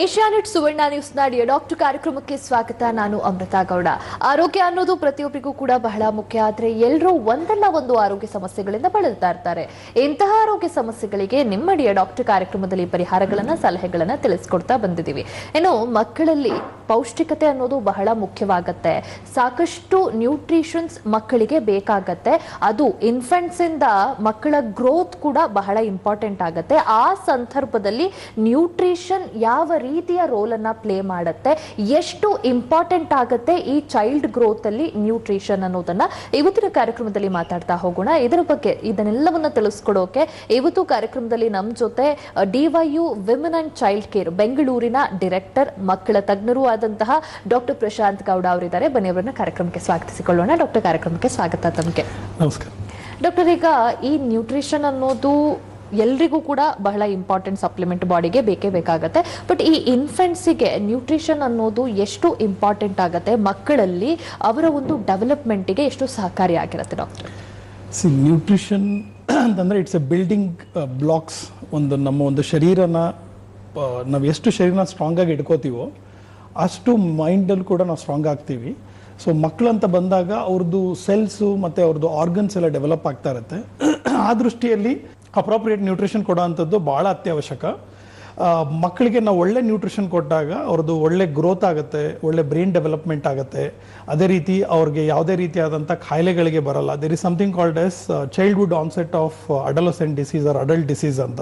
Asianet ಸುವರ್ಣ ನ್ಯೂಸ್ನ ಡಿಯ doctor ಕಾರ್ಯಕ್ರಮಕ್ಕೆ ಸ್ವಾಗತ. ನಾನು ಅಮೃತ ಗೌಡ. ಆರೋಗ್ಯ ಅನ್ನೋದು ಪ್ರತಿಯೊಬ್ಬರಿಗೂ ಕೂಡ ಬಹಳ ಮುಖ್ಯ. ಆದರೆ ಎಲ್ಲರೂ ಒಂದಲ್ಲ ಒಂದು ಆರೋಗ್ಯ ಸಮಸ್ಯೆಗಳಿಂದ ಬಳಲ್ತಾ ಇರ್ತಾರೆ. ಇಂತಹ ಆರೋಗ್ಯ ಸಮಸ್ಯೆಗಳಿಗೆ ನಿಮ್ಮ ಡಿಯ ಡಾಕ್ಟರ್ ಕಾರ್ಯಕ್ರಮದಲ್ಲಿ ಪರಿಹಾರಗಳನ್ನ, ಸಲಹೆಗಳನ್ನ ತಿಳಿಸ್ಕೊಡ್ತಾ ಬಂದಿದ್ದೀವಿ. ಇನ್ನು ಮಕ್ಕಳಲ್ಲಿ ಪೌಷ್ಟಿಕತೆ ಅನ್ನೋದು ಬಹಳ ಮುಖ್ಯವಾಗತ್ತೆ. ಸಾಕಷ್ಟು ನ್ಯೂಟ್ರಿಷನ್ಸ್ ಮಕ್ಕಳಿಗೆ ಬೇಕಾಗತ್ತೆ. ಅದು ಇನ್ಫೆಂಟ್ಸ್ ಇಂದ ಮಕ್ಕಳ ಗ್ರೋತ್ ಕೂಡ ಬಹಳ ಇಂಪಾರ್ಟೆಂಟ್ ಆಗುತ್ತೆ. ಆ ಸಂದರ್ಭದಲ್ಲಿ ನ್ಯೂಟ್ರಿಷನ್ ಯಾವ ರೀತಿಯ ರೋಲ್ ಅನ್ನ ಪ್ಲೇ ಮಾಡುತ್ತೆ, ಎಷ್ಟು ಇಂಪಾರ್ಟೆಂಟ್ ಆಗುತ್ತೆ ಈ ಚೈಲ್ಡ್ ಗ್ರೋತ್ ಅಲ್ಲಿ ನ್ಯೂಟ್ರಿಷನ್ ಅನ್ನೋದನ್ನ. ಇವತ್ತಿನ ಕಾರ್ಯಕ್ರಮದಲ್ಲಿ ಮಾತಾಡ್ತಾ ಹೋಗೋಣ. ಇದರ ಬಗ್ಗೆ ಇದನ್ನೆಲ್ಲವನ್ನ ತಿಳಿಸ್ಕೊಡೋಕೆ ಇವತ್ತು ಕಾರ್ಯಕ್ರಮದಲ್ಲಿ ನಮ್ಮ ಜೊತೆ ಡಿವೈಯು ವಿಮೆನ್ ಅಂಡ್ ಚೈಲ್ಡ್ ಕೇರ್ ಬೆಂಗಳೂರಿನ ಡಿರೆಕ್ಟರ್, ಮಕ್ಕಳ ತಜ್ಞರು ಆದಂತಹ ಡಾಕ್ಟರ್ ಪ್ರಶಾಂತ್ ಗೌಡ ಅವರಿದ್ದಾರೆ. ಬನ್ನಿ ಅವರನ್ನ ಕಾರ್ಯಕ್ರಮಕ್ಕೆ ಸ್ವಾಗತಿಸಿಕೊಳ್ಳೋಣ. ಡಾಕ್ಟರ್ ಕಾರ್ಯಕ್ರಮಕ್ಕೆ ಸ್ವಾಗತ ತಮಗೆ. ನಮಸ್ಕಾರ. ಡಾಕ್ಟರ್ ಈಗ ಈ ನ್ಯೂಟ್ರಿಷನ್ ಅನ್ನೋದು ಎಲ್ರಿಗೂ ಕೂಡ ಬಹಳ ಇಂಪಾರ್ಟೆಂಟ್ ಸಪ್ಲಿಮೆಂಟ್ ಬಾಡಿಗೆ ಬೇಕೇ ಬೇಕಾಗುತ್ತೆ. ಬಟ್ ಈ ಇನ್ಫೆಂಟ್ಸಿಗೆ ನ್ಯೂಟ್ರಿಷನ್ ಅನ್ನೋದು ಎಷ್ಟು ಇಂಪಾರ್ಟೆಂಟ್ ಆಗುತ್ತೆ? ಮಕ್ಕಳಲ್ಲಿ ಅವರ ಒಂದು ಡೆವಲಪ್ಮೆಂಟಿಗೆ ಎಷ್ಟು ಸಹಕಾರಿಯಾಗಿರುತ್ತೆ ಡಾಕ್ಟರ್? ಸಿ ನ್ಯೂಟ್ರಿಷನ್ ಅಂತಂದರೆ ಇಟ್ಸ್ ಎ ಬಿಲ್ಡಿಂಗ್ ಬ್ಲಾಕ್ಸ್ ಒಂದು ನಮ್ಮ ಒಂದು ಶರೀರನ ನಾವು ಎಷ್ಟು ಶರೀರನ ಸ್ಟ್ರಾಂಗಾಗಿ ಇಟ್ಕೋತೀವೋ ಅಷ್ಟು ಮೈಂಡಲ್ಲಿ ಕೂಡ ನಾವು ಸ್ಟ್ರಾಂಗ್ ಆಗ್ತೀವಿ. ಸೊ ಮಕ್ಕಳಂತ ಬಂದಾಗ ಅವ್ರದ್ದು ಸೆಲ್ಸು ಮತ್ತು ಅವ್ರದ್ದು ಆರ್ಗನ್ಸ್ ಎಲ್ಲ ಡೆವಲಪ್ ಆಗ್ತಾ ಇರುತ್ತೆ. ಆ ದೃಷ್ಟಿಯಲ್ಲಿ ಅಪ್ರೋಪ್ರಿಯೇಟ್ ನ್ಯೂಟ್ರಿಷನ್ ಕೊಡೋ ಅಂಥದ್ದು ಭಾಳ ಅತ್ಯವಶ್ಯಕ. ಮಕ್ಕಳಿಗೆ ನಾವು ಒಳ್ಳೆ ನ್ಯೂಟ್ರಿಷನ್ ಕೊಟ್ಟಾಗ ಅವ್ರದ್ದು ಒಳ್ಳೆ ಗ್ರೋತ್ ಆಗುತ್ತೆ, ಒಳ್ಳೆ ಬ್ರೈನ್ ಡೆವಲಪ್ಮೆಂಟ್ ಆಗುತ್ತೆ. ಅದೇ ರೀತಿ ಅವ್ರಿಗೆ ಯಾವುದೇ ರೀತಿಯಾದಂಥ ಕಾಯಿಲೆಗಳಿಗೆ ಬರಲ್ಲ. There is something called as childhood onset of adolescent disease or adult disease ಅಂತ.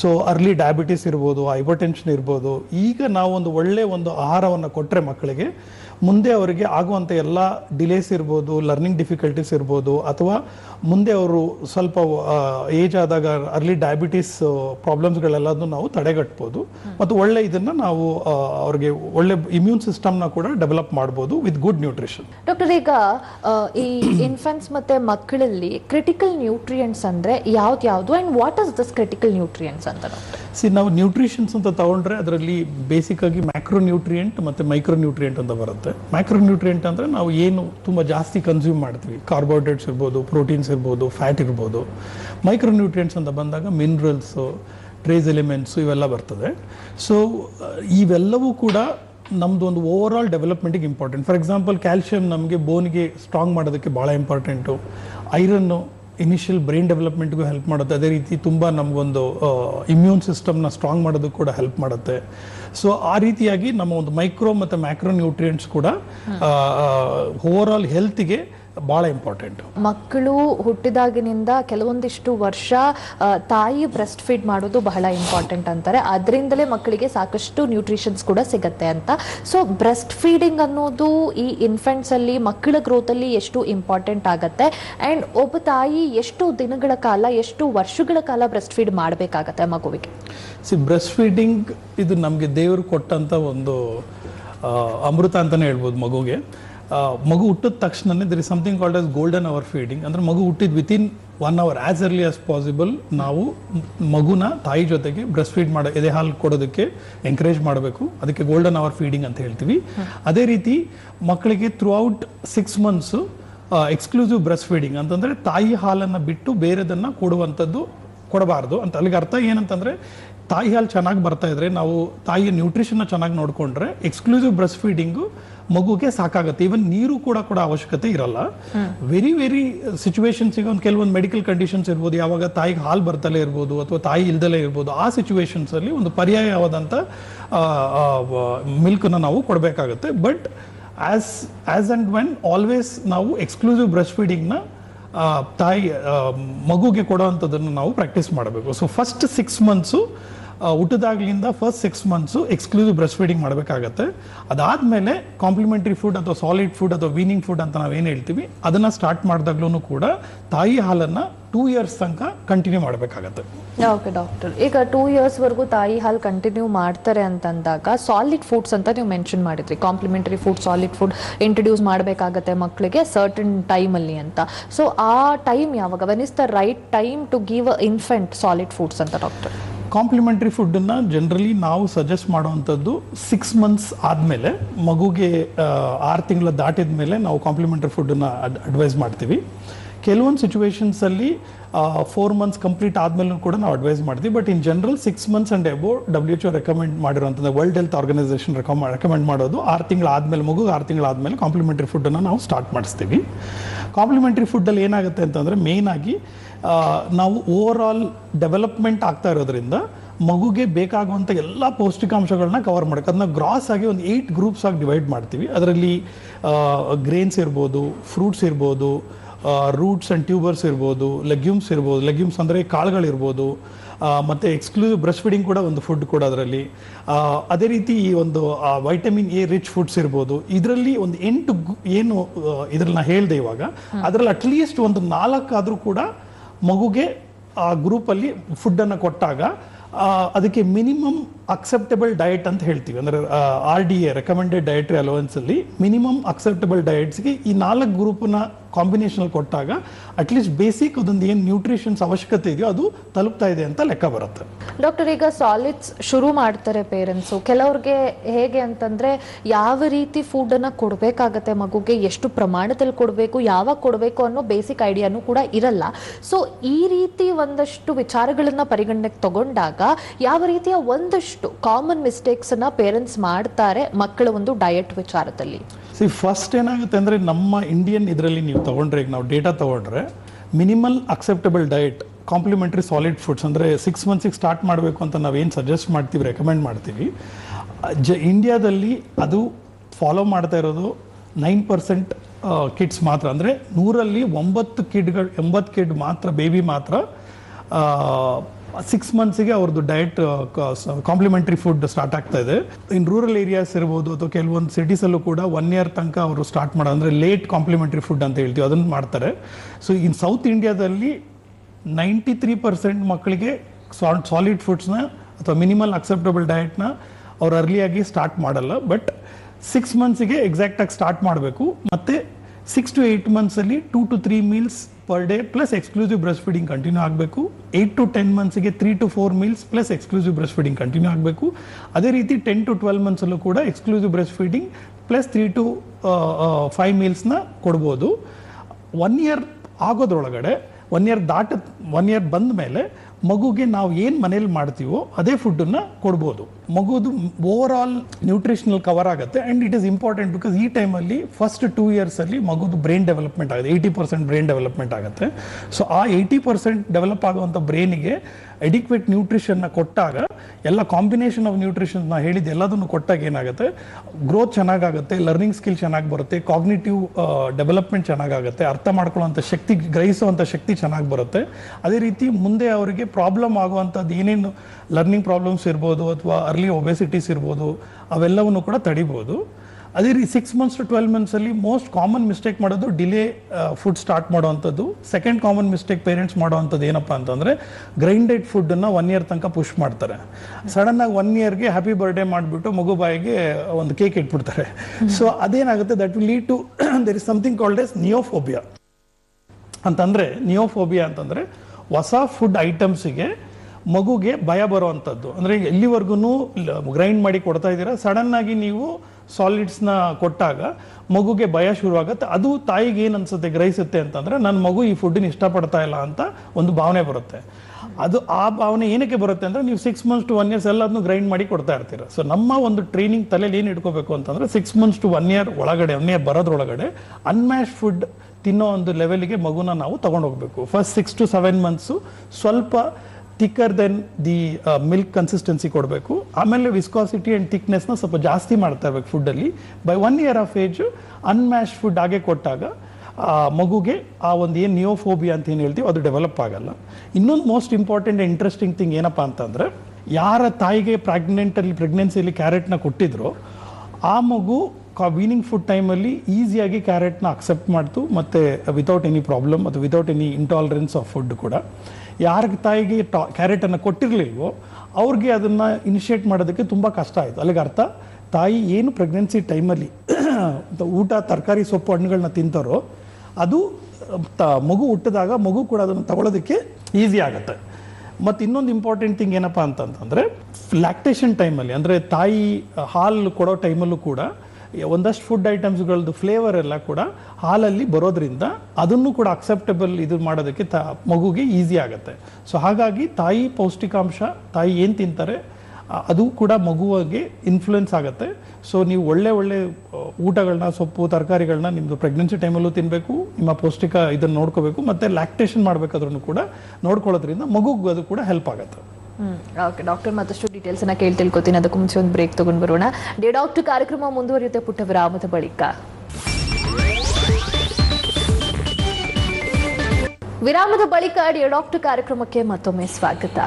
ಸೊ ಅರ್ಲಿ ಡಯಾಬಿಟಿಸ್ ಇರ್ಬೋದು ಹೈಪರ್ಟೆನ್ಷನ್ ಇರ್ಬೋದು. ಈಗ ನಾವು ಒಂದು ಒಳ್ಳೆ ಒಂದು ಆಹಾರವನ್ನು ಕೊಟ್ಟರೆ ಮಕ್ಕಳಿಗೆ ಮುಂದೆ ಅವರಿಗೆ ಆಗುವಂಥ ಎಲ್ಲ ಡಿಲೇಸ್ ಇರ್ಬೋದು ಲರ್ನಿಂಗ್ ಡಿಫಿಕಲ್ಟೀಸ್ ಇರ್ಬೋದು ಅಥವಾ ಮುಂದೆ ಅವರು ಸ್ವಲ್ಪ ಏಜ್ ಆದಾಗ ಅರ್ಲಿ ಡಯಾಬಿಟೀಸ್ ಪ್ರಾಬ್ಲಮ್ಸ್ಗಳೆಲ್ಲದನ್ನು ನಾವು ತಡೆಗಟ್ಬೋದು. ಮತ್ತು ಒಳ್ಳೆ ಇದನ್ನು ನಾವು ಅವರಿಗೆ ಒಳ್ಳೆ ಇಮ್ಯೂನ್ ಸಿಸ್ಟಮ್ನ ಕೂಡ ಡೆವಲಪ್ ಮಾಡ್ಬೋದು ವಿತ್ ಗುಡ್ ನ್ಯೂಟ್ರಿಷನ್ ಡಾಕ್ಟರ್ ಈಗ ಈ ಇನ್ಫೆಂಟ್ಸ್ ಮತ್ತು ಮಕ್ಕಳಲ್ಲಿ ಕ್ರಿಟಿಕಲ್ ನ್ಯೂಟ್ರಿಯೆಂಟ್ಸ್ ಅಂದರೆ ಯಾವ್ದು ಯಾವುದು and what is this critical nutrients ಅಂತ ಡಾಕ್ಟರ್? ಸಿ ನಾವು ನ್ಯೂಟ್ರಿಷನ್ಸ್ ಅಂತ ತಗೊಂಡ್ರೆ ಅದರಲ್ಲಿ ಬೇಸಿಕ್ ಆಗಿ ಮ್ಯಾಕ್ರೋ ನ್ಯೂಟ್ರಿಯೆಂಟ್ ಮತ್ತು ಮೈಕ್ರೋ ನ್ಯೂಟ್ರಿಯೆಂಟ್ ಅಂತ ಬರುತ್ತೆ. ಮ್ಯಾಕ್ರೋ ನ್ಯೂಟ್ರಿಯೆಂಟ್ ಅಂದರೆ ನಾವು ಏನು ತುಂಬ ಜಾಸ್ತಿ ಕನ್ಸ್ಯೂಮ್ ಮಾಡ್ತೀವಿ. ಕಾರ್ಬೋಹೈಡ್ರೇಟ್ಸ್ ಇರ್ಬೋದು ಪ್ರೋಟೀನ್ಸ್ ಇರ್ಬೋದು ಫ್ಯಾಟ್ ಇರ್ಬೋದು. ಮೈಕ್ರೋ ನ್ಯೂಟ್ರಿಯೆಂಟ್ಸ್ ಅಂತ ಬಂದಾಗ ಮಿನರಲ್ಸು ಟ್ರೇಸ್ ಎಲಿಮೆಂಟ್ಸು ಇವೆಲ್ಲ ಬರ್ತದೆ. ಸೊ ಇವೆಲ್ಲವೂ ಕೂಡ ನಮ್ಮದು ಒಂದು ಓವರ್ ಆಲ್ ಡೆವಲಪ್ಮೆಂಟಿಗೆ ಇಂಪಾರ್ಟೆಂಟ್ ಫಾರ್ ಎಕ್ಸಾಂಪಲ್ ಕ್ಯಾಲ್ಶಿಯಂ ನಮಗೆ ಬೋನ್ಗೆ ಸ್ಟ್ರಾಂಗ್ ಮಾಡೋದಕ್ಕೆ ಭಾಳ ಇಂಪಾರ್ಟೆಂಟು ಐರನ್ನು ಇನಿಷಿಯಲ್ ಬ್ರೈನ್ ಡೆವಲಪ್ಮೆಂಟ್ಗೂ ಹೆಲ್ಪ್ ಮಾಡುತ್ತೆ. ಅದೇ ರೀತಿ ತುಂಬ ನಮಗೊಂದು ಇಮ್ಯೂನ್ ಸಿಸ್ಟಮ್ನ ಸ್ಟ್ರಾಂಗ್ ಮಾಡೋದಕ್ಕೆ ಕೂಡ ಹೆಲ್ಪ್ ಮಾಡುತ್ತೆ. ಸೊ ಆ ರೀತಿಯಾಗಿ ನಮ್ಮ ಒಂದು ಮೈಕ್ರೋ ಮತ್ತು ಮ್ಯಾಕ್ರೋ ನ್ಯೂಟ್ರಿಯೆಂಟ್ಸ್ ಕೂಡ ಓವರ್ ಆಲ್ ಹೆಲ್ತ್ಗೆ ಭಾಳ ಇಂಪಾರ್ಟೆಂಟ್. ಮಕ್ಕಳು ಹುಟ್ಟಿದಾಗಿನಿಂದ ಕೆಲವೊಂದಿಷ್ಟು ವರ್ಷ ತಾಯಿ ಬ್ರೆಸ್ಟ್ ಫೀಡ್ ಮಾಡೋದು ಬಹಳ ಇಂಪಾರ್ಟೆಂಟ್ ಅಂತಾರೆ. ಅದರಿಂದಲೇ ಮಕ್ಕಳಿಗೆ ಸಾಕಷ್ಟು ನ್ಯೂಟ್ರಿಷನ್ಸ್ ಕೂಡ ಸಿಗತ್ತೆ ಅಂತ. ಸೊ ಬ್ರೆಸ್ಟ್ ಫೀಡಿಂಗ್ ಅನ್ನೋದು ಈ ಇನ್ಫೆಂಟ್ಸ್ ಅಲ್ಲಿ ಮಕ್ಕಳ ಗ್ರೋತ್ ಅಲ್ಲಿ ಎಷ್ಟು ಇಂಪಾರ್ಟೆಂಟ್ ಆಗುತ್ತೆ. ಅಂಡ್ ಒಬ್ಬ ತಾಯಿ ಎಷ್ಟು ದಿನಗಳ ಕಾಲ ಎಷ್ಟು ವರ್ಷಗಳ ಕಾಲ ಬ್ರೆಸ್ಟ್ ಫೀಡ್ ಮಾಡಬೇಕಾಗತ್ತೆ ಮಗುವಿಗೆ? ಸಿ ಬ್ರೆಸ್ಟ್ ಫೀಡಿಂಗ್ ಇದು ನಮಗೆ ದೇವರು ಕೊಟ್ಟಂಥ ಒಂದು ಅಮೃತ ಅಂತಲೇ ಹೇಳ್ಬೋದು ಮಗುಗೆ. ಮಗು ಹುಟ್ಟಿದ ತಕ್ಷಣನೇ there is something called as golden hour feeding ಅಂದರೆ ಮಗು ಹುಟ್ಟಿದ within one hour as early as possible ನಾವು ಮಗುನ ತಾಯಿ ಜೊತೆಗೆ ಬ್ರೆಸ್ಟ್ ಫೀಡ್ ಮಾಡೋ, ಎದೆ ಹಾಲು ಕೊಡೋದಕ್ಕೆ ಎಂಕರೇಜ್ ಮಾಡಬೇಕು. ಅದಕ್ಕೆ ಗೋಲ್ಡನ್ ಅವರ್ ಫೀಡಿಂಗ್ ಅಂತ ಹೇಳ್ತೀವಿ. ಅದೇ ರೀತಿ ಮಕ್ಕಳಿಗೆ throughout six months exclusive breast feeding ಅಂತಂದರೆ ತಾಯಿ ಹಾಲನ್ನು ಬಿಟ್ಟು ಬೇರೆದನ್ನು ಕೊಡುವಂಥದ್ದು ಕೊಡಬಾರ್ದು ಅಂತ. ಅಲ್ಲಿಗೆ ಅರ್ಥ ಏನಂತಂದರೆ ತಾಯಿ ಹಾಲು ಚೆನ್ನಾಗಿ ಬರ್ತಾ ಇದ್ರೆ ನಾವು ತಾಯಿಯ ನ್ಯೂಟ್ರಿಷನ್ನ ಚೆನ್ನಾಗಿ ನೋಡಿಕೊಂಡ್ರೆ ಎಕ್ಸ್ಕ್ಲೂಸಿವ್ ಬ್ರೆಸ್ಟ್ ಫೀಡಿಂಗು ಮಗುಗೆ ಸಾಕಾಗುತ್ತೆ. ಈವನ್ ನೀರು ಕೂಡ ಕೂಡ ಅವಶ್ಯಕತೆ ಇರಲ್ಲ. ವೆರಿ ವೆರಿ ಸಿಚುವೇಶನ್ಸ್ ಒಂದು ಕೆಲವೊಂದು ಮೆಡಿಕಲ್ ಕಂಡೀಷನ್ಸ್ ಇರ್ಬೋದು, ಯಾವಾಗ ತಾಯಿಗೆ ಹಾಲು ಬರ್ತಲೇ ಇರ್ಬೋದು, ಅಥವಾ ತಾಯಿ ಇಲ್ದಲೇ ಇರ್ಬೋದು, ಆ ಸಿಚುವೇಶನ್ಸ್ ಅಲ್ಲಿ ಒಂದು ಪರ್ಯಾಯವಾದಂಥ ಮಿಲ್ಕನ್ನು ನಾವು ಕೊಡಬೇಕಾಗುತ್ತೆ. But as as and when always ನಾವು ಎಕ್ಸ್ಕ್ಲೂಸಿವ್ ಬ್ರೆಸ್ಟ್ ಫೀಡಿಂಗ್ನ ತಾಯಿ ಮಗುಗೆ ಕೊಡೋ ಅಂಥದ್ದನ್ನು ನಾವು ಪ್ರಾಕ್ಟೀಸ್ ಮಾಡಬೇಕು. So first six months ಹುಟ್ಟಿದಾಗ್ಲಿಂದ first six months exclusive breast feeding ಮಾಡಬೇಕಾಗತ್ತೆ. ಅದಾದಮೇಲೆ ಕಾಂಪ್ಲಿಮೆಂಟ್ರಿ ಫುಡ್ ಅಥವಾ ಸಾಲಿಡ್ ಫುಡ್ ಅಥವಾ ವೀನಿಂಗ್ ಫುಡ್ ಅಂತ ನಾವೇನು ಹೇಳ್ತೀವಿ, ಅದನ್ನು ಸ್ಟಾರ್ಟ್ ಮಾಡಿದಾಗ್ಲೂ ಕೂಡ ತಾಯಿ ಹಾಲನ್ನು ಟೂ ಇಯರ್ಸ್ ತನಕ ಕಂಟಿನ್ಯೂ ಮಾಡಬೇಕಾಗತ್ತೆ. ಓಕೆ ಡಾಕ್ಟರ್, ಈಗ ಟೂ ಇಯರ್ಸ್ ವರೆಗೂ ತಾಯಿ ಹಾಲು ಕಂಟಿನ್ಯೂ ಮಾಡ್ತಾರೆ ಅಂತಂದಾಗ ಸಾಲಿಡ್ ಫುಡ್ಸ್ ಅಂತ ನೀವು ಮೆನ್ಷನ್ ಮಾಡಿದ್ರಿ. Complementary food solid food introduce ಮಾಡಬೇಕಾಗತ್ತೆ ಮಕ್ಕಳಿಗೆ ಸರ್ಟನ್ ಟೈಮಲ್ಲಿ ಅಂತ. ಸೊ ಆ ಟೈಮ್ ಯಾವಾಗ? When is the right time to give infant solid foods ಅಂತ ಡಾಕ್ಟರ್? ಕಾಂಪ್ಲಿಮೆಂಟರಿ ಫುಡ್ಡನ್ನು ಜನರಲಿ ನಾವು ಸಜೆಸ್ಟ್ ಮಾಡುವಂಥದ್ದು ಸಿಕ್ಸ್ ಮಂತ್ಸ್ ಆದಮೇಲೆ, ಮಗುಗೆ ಆರು ತಿಂಗಳ ದಾಟಿದ ಮೇಲೆ ನಾವು ಕಾಂಪ್ಲಿಮೆಂಟ್ರಿ ಫುಡ್ಡನ್ನು ಅಡ್ವೈಸ್ ಮಾಡ್ತೀವಿ. ಕೆಲವೊಂದು ಸಿಚುವೇಶನ್ಸಲ್ಲಿ ಫೋರ್ ಮಂತ್ಸ್ ಕಂಪ್ಲೀಟ್ ಆದಮೇಲೂ ಕೂಡ ನಾವು ಅಡ್ವೈಸ್ ಮಾಡ್ತೀವಿ. But in general six months and above W H O recommend ಮಾಡಿರೋಂಥದ್ದು world health organisation recommend ಮಾಡೋದು. ಆರು ತಿಂಗಳು ಆದಮೇಲೆ ಮಗು ಆರು ತಿಂಗಳು ಆದಮೇಲೆ ಕಾಂಪ್ಲಿಮೆಂಟ್ರಿ ಫುಡ್ಡನ್ನು ನಾವು ಸ್ಟಾರ್ಟ್ ಮಾಡಿಸ್ತೀವಿ. ಕಾಂಪ್ಲಿಮೆಂಟ್ರಿ ಫುಡ್ಡಲ್ಲಿ ಏನಾಗುತ್ತೆ ಅಂತಂದರೆ ಮೇಯ್ನಾಗಿ ನಾವು ಓವರ್ ಆಲ್ ಡೆವಲಪ್ಮೆಂಟ್ ಆಗ್ತಾ ಇರೋದ್ರಿಂದ ಮಗುಗೆ ಬೇಕಾಗುವಂಥ ಎಲ್ಲ ಪೌಷ್ಟಿಕಾಂಶಗಳನ್ನ ಕವರ್ ಮಾಡಕ್ಕೆ ಅದನ್ನ ಗ್ರಾಸ್ ಆಗಿ ಒಂದು ಏಯ್ಟ್ ಗ್ರೂಪ್ಸ್ ಆಗಿ ಡಿವೈಡ್ ಮಾಡ್ತೀವಿ. ಅದರಲ್ಲಿ ಗ್ರೇನ್ಸ್ ಇರ್ಬೋದು ಫ್ರೂಟ್ಸ್ ಇರ್ಬೋದು ರೂಟ್ಸ್ ಆ್ಯಂಡ್ ಟ್ಯೂಬರ್ಸ್ ಇರ್ಬೋದು ಲೆಗ್ಯೂಮ್ಸ್ ಇರ್ಬೋದು ಲೆಗ್ಯೂಮ್ಸ್ ಅಂದರೆ ಕಾಳುಗಳಿರ್ಬೋದು ಮತ್ತು ಎಕ್ಸ್ಕ್ಲೂಸಿವ್ ಬ್ರೆಸ್ಟ್ ಫೀಡಿಂಗ್ ಕೂಡ ಒಂದು ಫುಡ್ ಕೂಡ ಅದರಲ್ಲಿ. ಅದೇ ರೀತಿ ಈ ಒಂದು ವೈಟಮಿನ್ ಎ ರಿಚ್ ಫುಡ್ಸ್ ಇರ್ಬೋದು. ಇದರಲ್ಲಿ ಒಂದು ಎಂಟು ಏನು ಇದ್ರಲ್ಲಿ ನಾ ಹೇಳಿದೆ ಇವಾಗ. ಅದರಲ್ಲಿ ಅಟ್ಲೀಸ್ಟ್ ಒಂದು ನಾಲ್ಕಾದರೂ ಕೂಡ ಮಗುಗೆ ಆ ಗ್ರೂಪಲ್ಲಿ ಫುಡ್ಡನ್ನು ಕೊಟ್ಟಾಗ ಅದಕ್ಕೆ ಮಿನಿಮಮ್ ಅಕ್ಸೆಪ್ಟಬಲ್ ಡಯಟ್ ಅಂತ ಹೇಳ್ತೀವಿ. ಅಂದರೆ R D A recommended dietary ಅಲೋವೆನ್ಸಲ್ಲಿ minimum acceptable ಡಯಟ್ಸ್ಗೆ ಈ ನಾಲ್ಕು ಗ್ರೂಪ್ನ ಕಾಂಬಿನೇಷನ್ ಕೊಟ್ಟಾಗ ಅಟ್ಲೀಸ್ಟ್ ಬೇಸಿಕ್ ಅದೊಂದು ಏನು ನ್ಯೂಟ್ರಿಷನ್ಸ್ ಅವಶ್ಯಕತೆ ಇದೆಯೋ ಅದು ತಲುಪ್ತಾ ಇದೆ ಅಂತ ಲೆಕ್ಕ ಬರುತ್ತೆ. ಡಾಕ್ಟರ್ ಈಗ ಸಾಲಿಡ್ಸ್ ಶುರು ಮಾಡ್ತಾರೆ ಪೇರೆಂಟ್ಸು ಕೆಲವ್ರಿಗೆ ಹೇಗೆ ಅಂತಂದ್ರೆ ಯಾವ ರೀತಿ ಫುಡ್ ಅನ್ನ ಕೊಡಬೇಕಾಗತ್ತೆ ಮಗುಗೆ, ಎಷ್ಟು ಪ್ರಮಾಣದಲ್ಲಿ ಕೊಡಬೇಕು, ಯಾವಾಗ ಕೊಡಬೇಕು ಅನ್ನೋ ಬೇಸಿಕ್ ಐಡಿಯಾನು ಕೂಡ ಇರಲ್ಲ. ಸೊ ಈ ರೀತಿ ಒಂದಷ್ಟು ವಿಚಾರಗಳನ್ನ ಪರಿಗಣನೆಗೆ ತಗೊಂಡಾಗ ಯಾವ ರೀತಿಯ ಒಂದಷ್ಟು ಕಾಮನ್ ಮಿಸ್ಟೇಕ್ಸ್ ಅನ್ನ ಪೇರೆಂಟ್ಸ್ ಮಾಡ್ತಾರೆ ಮಕ್ಕಳ ಒಂದು ಡಯಟ್ ವಿಚಾರದಲ್ಲಿ. ಸಿ ಫಸ್ಟ್ ಏನಾಗುತ್ತೆ ಅಂದರೆ ನಮ್ಮ ಇಂಡಿಯನ್ ಇದರಲ್ಲಿ ನೀವು ತಗೊಂಡ್ರೆ ಈಗ ನಾವು ಡೇಟಾ ತಗೊಂಡ್ರೆ minimal acceptable diet complementary solid foods ಅಂದರೆ ಸಿಕ್ಸ್ ಮಂತ್ಸಿಗೆ ಸ್ಟಾರ್ಟ್ ಮಾಡಬೇಕು ಅಂತ ನಾವೇನು ಸಜೆಸ್ಟ್ ಮಾಡ್ತೀವಿ ರೆಕಮೆಂಡ್ ಮಾಡ್ತೀವಿ. ಜ ಇಂಡಿಯಾದಲ್ಲಿ ಅದು ಫಾಲೋ ಮಾಡ್ತಾ ಇರೋದು ನೈನ್ ಪರ್ಸೆಂಟ್ ಕಿಡ್ಸ್ ಮಾತ್ರ. ಅಂದರೆ ನೂರಲ್ಲಿ ಒಂಬತ್ತು ಕಿಡ್ಗಳು ಎಂಬತ್ತು ಕಿಡ್ ಮಾತ್ರ ಬೇಬಿ ಮಾತ್ರ ಸಿಕ್ಸ್ ಮಂತ್ಸಿಗೆ ಅವ್ರದ್ದು ಡಯಟ್ ಕಾಂಪ್ಲಿಮೆಂಟ್ರಿ ಫುಡ್ ಸ್ಟಾರ್ಟ್ ಆಗ್ತಾ ಇದೆ. ಇನ್ ರೂರಲ್ ಏರಿಯಾಸ್ ಇರ್ಬೋದು ಅಥವಾ ಕೆಲವೊಂದು ಸಿಟೀಸಲ್ಲೂ ಕೂಡ ಒನ್ ಇಯರ್ ತನಕ ಅವರು ಸ್ಟಾರ್ಟ್ ಮಾಡೋ, ಅಂದರೆ ಲೇಟ್ ಕಾಂಪ್ಲಿಮೆಂಟ್ರಿ ಫುಡ್ ಅಂತ ಹೇಳ್ತೀವಿ, ಅದನ್ನು ಮಾಡ್ತಾರೆ. ಸೊ ಇನ್ ಸೌತ್ ಇಂಡಿಯಾದಲ್ಲಿ ನೈಂಟಿ ತ್ರೀ ಪರ್ಸೆಂಟ್ ಮಕ್ಕಳಿಗೆ ಸಾಲಿಡ್ ಫುಡ್ಸ್ನ ಅಥವಾ ಮಿನಿಮಲ್ ಅಕ್ಸೆಪ್ಟಬಲ್ ಡಯಟ್ನ ಅವ್ರು ಅರ್ಲಿಯಾಗಿ ಸ್ಟಾರ್ಟ್ ಮಾಡಲ್ಲ. ಬಟ್ ಸಿಕ್ಸ್ ಮಂತ್ಸಿಗೆ ಎಕ್ಸಾಕ್ಟಾಗಿ ಸ್ಟಾರ್ಟ್ ಮಾಡಬೇಕು. ಮತ್ತು six to eight ಮಂತ್ಸಲ್ಲಿ two to three meals per day plus exclusive breast feeding continue ಆಗಬೇಕು. Eight to ten ಮಂತ್ಸ್ಗೆ three to four meals plus exclusive breast feeding continue ಆಗಬೇಕು. ಅದೇ ರೀತಿ ಟೆನ್ ಟು ಟ್ವೆಲ್ ಮಂತ್ಸಲ್ಲೂ ಕೂಡ exclusive breast feeding plus three to five ಮೀಲ್ಸ್ನ ಕೊಡ್ಬೋದು. One year ಆಗೋದ್ರೊಳಗಡೆ one year ದಾಟ one year ಬಂದ ಮೇಲೆ ಮಗುಗೆ ನಾವು ಏನು ಮನೇಲಿ ಮಾಡ್ತೀವೋ ಅದೇ ಫುಡ್ಡನ್ನು ಕೊಡ್ಬೋದು. ಮಗುದು ಓವರ್ ಆಲ್ ನ್ಯೂಟ್ರಿಷನಲ್ ಕವರ್ ಆಗುತ್ತೆ and it is important because ಈ ಟೈಮಲ್ಲಿ ಫಸ್ಟ್ ಟೂ ಇಯರ್ಸಲ್ಲಿ ಮಗುದು ಬ್ರೈನ್ ಡೆವಲಪ್ಮೆಂಟ್ ಆಗುತ್ತೆ ಏಯ್ಟಿ ಪರ್ಸೆಂಟ್ ಬ್ರೈನ್ ಡೆವಲಪ್ಮೆಂಟ್ ಆಗುತ್ತೆ. ಸೊ ಆ ಏಯ್ಟಿ ಪರ್ಸೆಂಟ್ ಡೆವಲಪ್ ಆಗುವಂಥ ಬ್ರೈನಿಗೆ ಎಡಿಕ್ವೇಟ್ ನ್ಯೂಟ್ರಿಷನ್ನ ಕೊಟ್ಟಾಗ ಎಲ್ಲ ಕಾಂಬಿನೇಷನ್ ಆಫ್ ನ್ಯೂಟ್ರಿಷನ್ಸ್ ನಾ ಹೇಳಿದ ಎಲ್ಲದನ್ನು ಕೊಟ್ಟಾಗ ಏನಾಗುತ್ತೆ? ಗ್ರೋತ್ ಚೆನ್ನಾಗಾಗುತ್ತೆ ಲರ್ನಿಂಗ್ ಸ್ಕಿಲ್ ಚೆನ್ನಾಗಿ ಬರುತ್ತೆ ಕಾಗ್ನಿಟಿವ್ ಡೆವಲಪ್ಮೆಂಟ್ ಚೆನ್ನಾಗಾಗುತ್ತೆ, ಅರ್ಥ ಮಾಡ್ಕೊಳ್ಳೋಂಥ ಶಕ್ತಿ, ಗ್ರಹಿಸುವಂಥ ಶಕ್ತಿ ಚೆನ್ನಾಗಿ ಬರುತ್ತೆ. ಅದೇ ರೀತಿ ಮುಂದೆ ಅವರಿಗೆ ಪ್ರಾಬ್ಲಮ್ ಆಗುವಂಥದ್ದು ಏನೇನು ಲರ್ನಿಂಗ್ ಪ್ರಾಬ್ಲಮ್ಸ್ ಇರ್ಬೋದು ಅಥವಾ ಅರ್ಲಿ ಒಬೆಸಿಟೀಸ್ ಇರ್ಬೋದು, ಅವೆಲ್ಲವನ್ನು ಕೂಡ ತಡಿಬೋದು. ಅದೇ ರೀತಿ ಸಿಕ್ಸ್ ಮಂತ್ಸ್ ಟು ಟ್ವೆಲ್ ಮಂತ್ಸಲ್ಲಿ ಮೋಸ್ಟ್ ಕಾಮನ್ ಮಿಸ್ಟೇಕ್ ಮಾಡೋದು ಡಿಲೇ ಫುಡ್ ಸ್ಟಾರ್ಟ್ ಮಾಡೋವಂಥದ್ದು. ಸೆಕೆಂಡ್ ಕಾಮನ್ ಮಿಸ್ಟೇಕ್ ಪೇರೆಂಟ್ಸ್ ಮಾಡುವಂಥದ್ದು ಏನಪ್ಪ ಅಂತಂದರೆ ಗ್ರೈಂಡೆಡ್ ಫುಡ್ಡನ್ನು ಒನ್ ಇಯರ್ ತನಕ ಪುಷ್ ಮಾಡ್ತಾರೆ. ಸಡನ್ನಾಗಿ ಒನ್ ಇಯರ್ಗೆ ಹ್ಯಾಪಿ ಬರ್ಡೇ ಮಾಡಿಬಿಟ್ಟು ಮಗು ಬಾಯಿಗೆ ಒಂದು ಕೇಕ್ ಇಟ್ಬಿಡ್ತಾರೆ. ಸೊ ಅದೇನಾಗುತ್ತೆ? That will lead to there is something called as neophobia ಅಂತಂದರೆ ನಿಯೋಫೋಬಿಯಾ ಅಂತಂದರೆ ಹೊಸ ಫುಡ್ ಐಟಮ್ಸಿಗೆ ಮಗುಗೆ ಭಯ ಬರುವಂಥದ್ದು. ಅಂದರೆ ಎಲ್ಲಿವರೆಗೂ ಗ್ರೈಂಡ್ ಮಾಡಿ ಕೊಡ್ತಾ ಇದ್ದೀರಾ? ಸಡನ್ನಾಗಿ ನೀವು ಸಾಲಿಡ್ಸ್ನ ಕೊಟ್ಟಾಗ ಮಗುಗೆ ಭಯ ಶುರುವಾಗುತ್ತೆ. ಅದು ತಾಯಿಗೆ ಏನು ಅನ್ಸುತ್ತೆ, ಗ್ರಹಿಸುತ್ತೆ ಅಂತಂದ್ರೆ ನನ್ನ ಮಗು ಈ ಫುಡ್ಡನ್ನ ಇಷ್ಟಪಡ್ತಾ ಇಲ್ಲ ಅಂತ ಒಂದು ಭಾವನೆ ಬರುತ್ತೆ. ಅದು ಆ ಭಾವನೆ ಏನಕ್ಕೆ ಬರುತ್ತೆ ಅಂದರೆ ನೀವು six months to one years ಎಲ್ಲದನ್ನು ಗ್ರೈಂಡ್ ಮಾಡಿ ಕೊಡ್ತಾ ಇರ್ತೀರ. ಸೊ ನಮ್ಮ ಒಂದು ಟ್ರೈನಿಂಗ್ ತಲೆಯಲ್ಲಿ ಏನು ಇಟ್ಕೋಬೇಕು ಅಂತಂದರೆ six months to one year ಒಳಗಡೆ ಒನ್ ಇಯರ್ ಬರೋದ್ರೊಳಗಡೆ ಅನ್ಮ್ಯಾಶ್ ಫುಡ್ ತಿನ್ನೋ ಒಂದು ಲೆವೆಲ್ಗೆ ಮಗುನ ನಾವು ತಗೊಂಡು ಹೋಗಬೇಕು. First six to seven months ಸ್ವಲ್ಪ thicker then the milk consistency ಕೊಡಬೇಕು. ಆಮೇಲೆ ವಿಸ್ಕಾಸಿಟಿ ಆ್ಯಂಡ್ ಥಿಕ್ನೆಸ್ನ ಸ್ವಲ್ಪ ಜಾಸ್ತಿ ಮಾಡ್ತಾ ಇರ್ಬೇಕು ಫುಡ್ಡಲ್ಲಿ by one year of age unmash food ಹಾಗೆ ಕೊಟ್ಟಾಗ, ಆ, ಮಗುಗೆ ಆ ಒಂದು ಏನು ನಿಯೋಫೋಬಿಯಾ ಅಂತ ಏನು ಹೇಳ್ತೀವಿ ಅದು ಡೆವಲಪ್ ಆಗಲ್ಲ. ಇನ್ನೊಂದು ಮೋಸ್ಟ್ ಇಂಪಾರ್ಟೆಂಟ್ ಇಂಟ್ರೆಸ್ಟಿಂಗ್ ಥಿಂಗ್ ಏನಪ್ಪ ಅಂತಂದರೆ, ಯಾರ ತಾಯಿಗೆ ಪ್ರೆಗ್ನೆಂಟಲ್ಲಿ ಪ್ರೆಗ್ನೆನ್ಸಿಯಲ್ಲಿ ಕ್ಯಾರೆಟ್ನ ಕೊಟ್ಟಿದ್ರು, ಆ ಮಗು ವೀನಿಂಗ್ ಫುಡ್ ಟೈಮಲ್ಲಿ ಈಸಿಯಾಗಿ ಕ್ಯಾರೆಟ್ನ ಅಕ್ಸೆಪ್ಟ್ ಮಾಡ್ತು ಮತ್ತು ವಿತೌಟ್ ಎನಿ ಪ್ರಾಬ್ಲಮ್ ಅಥವಾ without any intolerance of food ಕೂಡ. ಯಾರ ತಾಯಿಗೆ ಟಾ ಕ್ಯಾರೆಟನ್ನು ಕೊಟ್ಟಿರಲಿಲ್ವೋ ಅವ್ರಿಗೆ ಅದನ್ನು ಇನಿಷಿಯೇಟ್ ಮಾಡೋದಕ್ಕೆ ತುಂಬ ಕಷ್ಟ ಆಯಿತು. ಅಲ್ಲಿಗೆ ಅರ್ಥ? ತಾಯಿ ಏನು ಪ್ರೆಗ್ನೆನ್ಸಿ ಟೈಮಲ್ಲಿ ಊಟ, ತರಕಾರಿ, ಸೊಪ್ಪು ಹಣ್ಣುಗಳನ್ನ ತಿಂತಾರೋ ಅದು ಮಗು ಹುಟ್ಟಿದಾಗ ಮಗು ಕೂಡ ಅದನ್ನು ತಗೊಳ್ಳೋದಕ್ಕೆ ಈಸಿ ಆಗುತ್ತೆ. ಮತ್ತು ಇನ್ನೊಂದು ಇಂಪಾರ್ಟೆಂಟ್ ಥಿಂಗ್ ಏನಪ್ಪ ಅಂತಂತಂದರೆ ಲ್ಯಾಕ್ಟೇಷನ್ ಟೈಮಲ್ಲಿ ಅಂದರೆ ತಾಯಿ ಹಾಲು ಕೊಡೋ ಟೈಮಲ್ಲೂ ಕೂಡ ಒಂದಷ್ಟು ಫುಡ್ ಐಟಮ್ಸ್ಗಳದ್ದು ಫ್ಲೇವರ್ ಎಲ್ಲ ಕೂಡ ಹಾಲಲ್ಲಿ ಬರೋದ್ರಿಂದ ಅದನ್ನು ಕೂಡ ಅಕ್ಸೆಪ್ಟಬಲ್ ಇದು ಮಾಡೋದಕ್ಕೆ ತ, ಮಗುಗೆ ಈಸಿ ಆಗುತ್ತೆ. ಸೊ ಹಾಗಾಗಿ ತಾಯಿ ಪೌಷ್ಟಿಕಾಂಶ, ತಾಯಿ ಏನು ತಿಂತಾರೆ ಅದು ಕೂಡ ಮಗುವಿಗೆ ಇನ್ಫ್ಲುಯೆನ್ಸ್ ಆಗುತ್ತೆ. ಸೊ ನೀವು ಒಳ್ಳೆ ಒಳ್ಳೆ ಊಟಗಳನ್ನ ಸೊಪ್ಪು ತರಕಾರಿಗಳನ್ನ ನಿಮ್ಮದು ಪ್ರೆಗ್ನೆನ್ಸಿ ಟೈಮಲ್ಲೂ ತಿನ್ನಬೇಕು ನಿಮ್ಮ ಪೌಷ್ಟಿಕ ಇದನ್ನು ನೋಡ್ಕೋಬೇಕು, ಮತ್ತು ಲ್ಯಾಕ್ಟೇಷನ್ ಮಾಡಬೇಕಾದ್ರೂ ಕೂಡ ನೋಡ್ಕೊಳ್ಳೋದ್ರಿಂದ ಮಗುಗೆ ಅದು ಕೂಡ ಹೆಲ್ಪ್ ಆಗುತ್ತೆ. ಓಕೆ ಡಾಕ್ಟರ್ ಮತ್ತಷ್ಟು ಡೀಟೇಲ್ಸ್ ಅನ್ನ ಕೇಳಿ ತಿಳ್ಕೊತೀನಿ. ಅದಕ್ಕೂ ಮುಂಚೆ ಒಂದು ಬ್ರೇಕ್ ತಗೊಂಡ್ ಬರೋಣ. ಡೇ ಡಾಕ್ಟರ್ ಕಾರ್ಯಕ್ರಮ ಮುಂದುವರಿಯುತ್ತೆ ಪುಟ್ಟ ವಿರಾಮದ ಬಳಿಕ. ವಿರಾಮದ ಬಳಿಕ ಡಿಯೋ ಡಾಕ್ಟರ್ ಕಾರ್ಯಕ್ರಮಕ್ಕೆ ಮತ್ತೊಮ್ಮೆ ಸ್ವಾಗತ.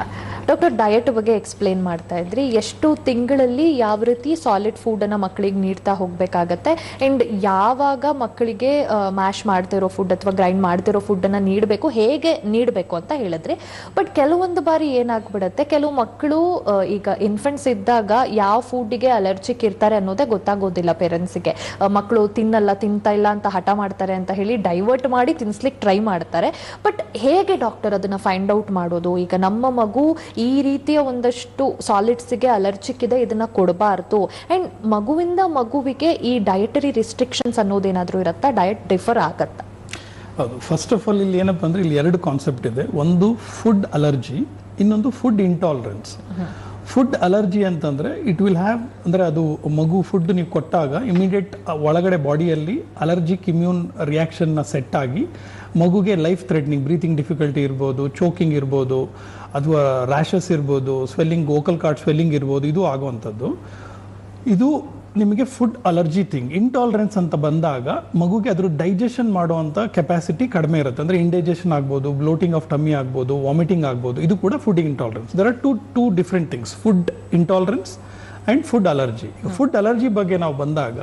ಡಾಕ್ಟರ್ ಡಯಟ್ ಬಗ್ಗೆ ಎಕ್ಸ್ಪ್ಲೇನ್ ಮಾಡ್ತಾ ಇದ್ರಿ. ಎಷ್ಟು ತಿಂಗಳಲ್ಲಿ ಯಾವ ರೀತಿ ಸಾಲಿಡ್ ಫುಡ್ ಅನ್ನ ಮಕ್ಕಳಿಗೆ ನೀಡ್ತಾ ಹೋಗ್ಬೇಕಾಗತ್ತೆ? ಅಂಡ್ ಯಾವಾಗ ಮಕ್ಕಳಿಗೆ ಮ್ಯಾಶ್ ಮಾಡ್ತಿರೋ ಫುಡ್ ಅಥವಾ ಗ್ರೈಂಡ್ ಮಾಡ್ತಿರೋ ಫುಡ್ ಅನ್ನ ನೀಡಬೇಕು? ಹೇಗೆ ನೀಡಬೇಕು ಅಂತ ಹೇಳಿದ್ರಿ. ಬಟ್ ಕೆಲವೊಂದು ಬಾರಿ ಏನಾಗ್ಬಿಡುತ್ತೆ? ಕೆಲವು ಮಕ್ಕಳು ಈಗ ಇನ್ಫೆಂಟ್ಸ್ ಇದ್ದಾಗ ಯಾವ ಫುಡ್ಡಿಗೆ ಅಲರ್ಜಿಕ್ ಇರ್ತಾರೆ ಅನ್ನೋದೇ ಗೊತ್ತಾಗೋದಿಲ್ಲ ಪೇರೆಂಟ್ಸಿಗೆ ಮಕ್ಕಳು ತಿನ್ನಲ್ಲ, ತಿಂತಾ ಇಲ್ಲ ಅಂತ ಹಠ ಮಾಡ್ತಾರೆ ಅಂತ ಹೇಳಿ ಡೈವರ್ಟ್ ಮಾಡಿ ತಿನ್ಸ್ಲಿಕ್ಕೆ ಟ್ರೈ ಮಾಡ್ತಾರೆ. ಬಟ್ ಹೇಗೆ ಡಾಕ್ಟರ್ ಅದನ್ನ ಫೈಂಡ್ ಔಟ್ ಮಾಡೋದು? ಈಗ ನಮ್ಮ ಮಗು ಈ ರೀತಿಯ ಒಂದಷ್ಟು ಸಾಲಿಡ್ಸ್ಗೆ ಅಲರ್ಜಿಕ್ ಇದೆ ಇದನ್ನ ಕೊಡಬಾರ್ದು. ಅಂಡ್ ಮಗುವಿಂದ ಮಗುವಿಗೆ ಈ ಡಯಟರಿ ರಿಸ್ಟ್ರಿಕ್ಷನ್ಸ್ ಅನ್ನೋದೇನಾದರೂ ಇರುತ್ತಾ? ಡಯಟ್ ಡಿಫರ್ ಆಗತ್ತೆ? ಹೌದು. ಫಸ್ಟ್ ಆಫ್ ಆಲ್ ಇಲ್ಲಿ ಏನಪ್ಪ ಅಂದರೆ ಇಲ್ಲಿ ಎರಡು ಕಾನ್ಸೆಪ್ಟ್ ಇದೆ. ಒಂದು ಫುಡ್ ಅಲರ್ಜಿ ಇನ್ನೊಂದು ಫುಡ್ ಇಂಟಾಲರೆನ್ಸ್ ಫುಡ್ ಅಲರ್ಜಿ ಅಂತಂದರೆ ಇಟ್ ವಿಲ್ ಹ್ಯಾವ್ ಅಂದರೆ ಅದು ಮಗು ಫುಡ್ ನೀವು ಕೊಟ್ಟಾಗ ಇಮಿಡಿಯೇಟ್ ಒಳಗಡೆ ಬಾಡಿಯಲ್ಲಿ ಅಲರ್ಜಿಕ್ ಇಮ್ಯೂನ್ ರಿಯಾಕ್ಷನ್ನ ಸೆಟ್ ಆಗಿ ಮಗುಗೆ ಲೈಫ್ ಥ್ರೆಟ್ನಿಂಗ್ ಬ್ರೀತಿಂಗ್ ಡಿಫಿಕಲ್ಟಿ ಇರ್ಬೋದು ಚೋಕಿಂಗ್ ಇರ್ಬೋದು ಅಥವಾ ರ್ಯಾಷಸ್ ಇರ್ಬೋದು ಸ್ವೆಲ್ಲಿಂಗ್ ವೋಕಲ್ ಕಾರ್ಡ್ ಸ್ವೆಲ್ಲಿಂಗ್ ಇರ್ಬೋದು, ಇದು ಆಗುವಂಥದ್ದು. ಇದು ನಿಮಗೆ ಫುಡ್ ಅಲರ್ಜಿ ಥಿಂಗ್ ಇಂಟಾಲರೆನ್ಸ್ ಅಂತ ಬಂದಾಗ ಮಗುಗೆ ಅದ್ರ ಡೈಜೆಷನ್ ಮಾಡುವಂಥ ಕೆಪಾಸಿಟಿ ಕಡಿಮೆ ಇರುತ್ತೆ. ಅಂದರೆ ಇಂಡೈಜೆಷನ್ ಆಗ್ಬೋದು ಬ್ಲೋಟಿಂಗ್ ಆಫ್ ಟಮ್ಮಿ ಆಗ್ಬೋದು ವಾಮಿಟಿಂಗ್ ಆಗ್ಬೋದು, ಇದು ಕೂಡ food intolerance there are two two different things food intolerance and food allergy food allergy ಬಗ್ಗೆ ನಾವು ಬಂದಾಗ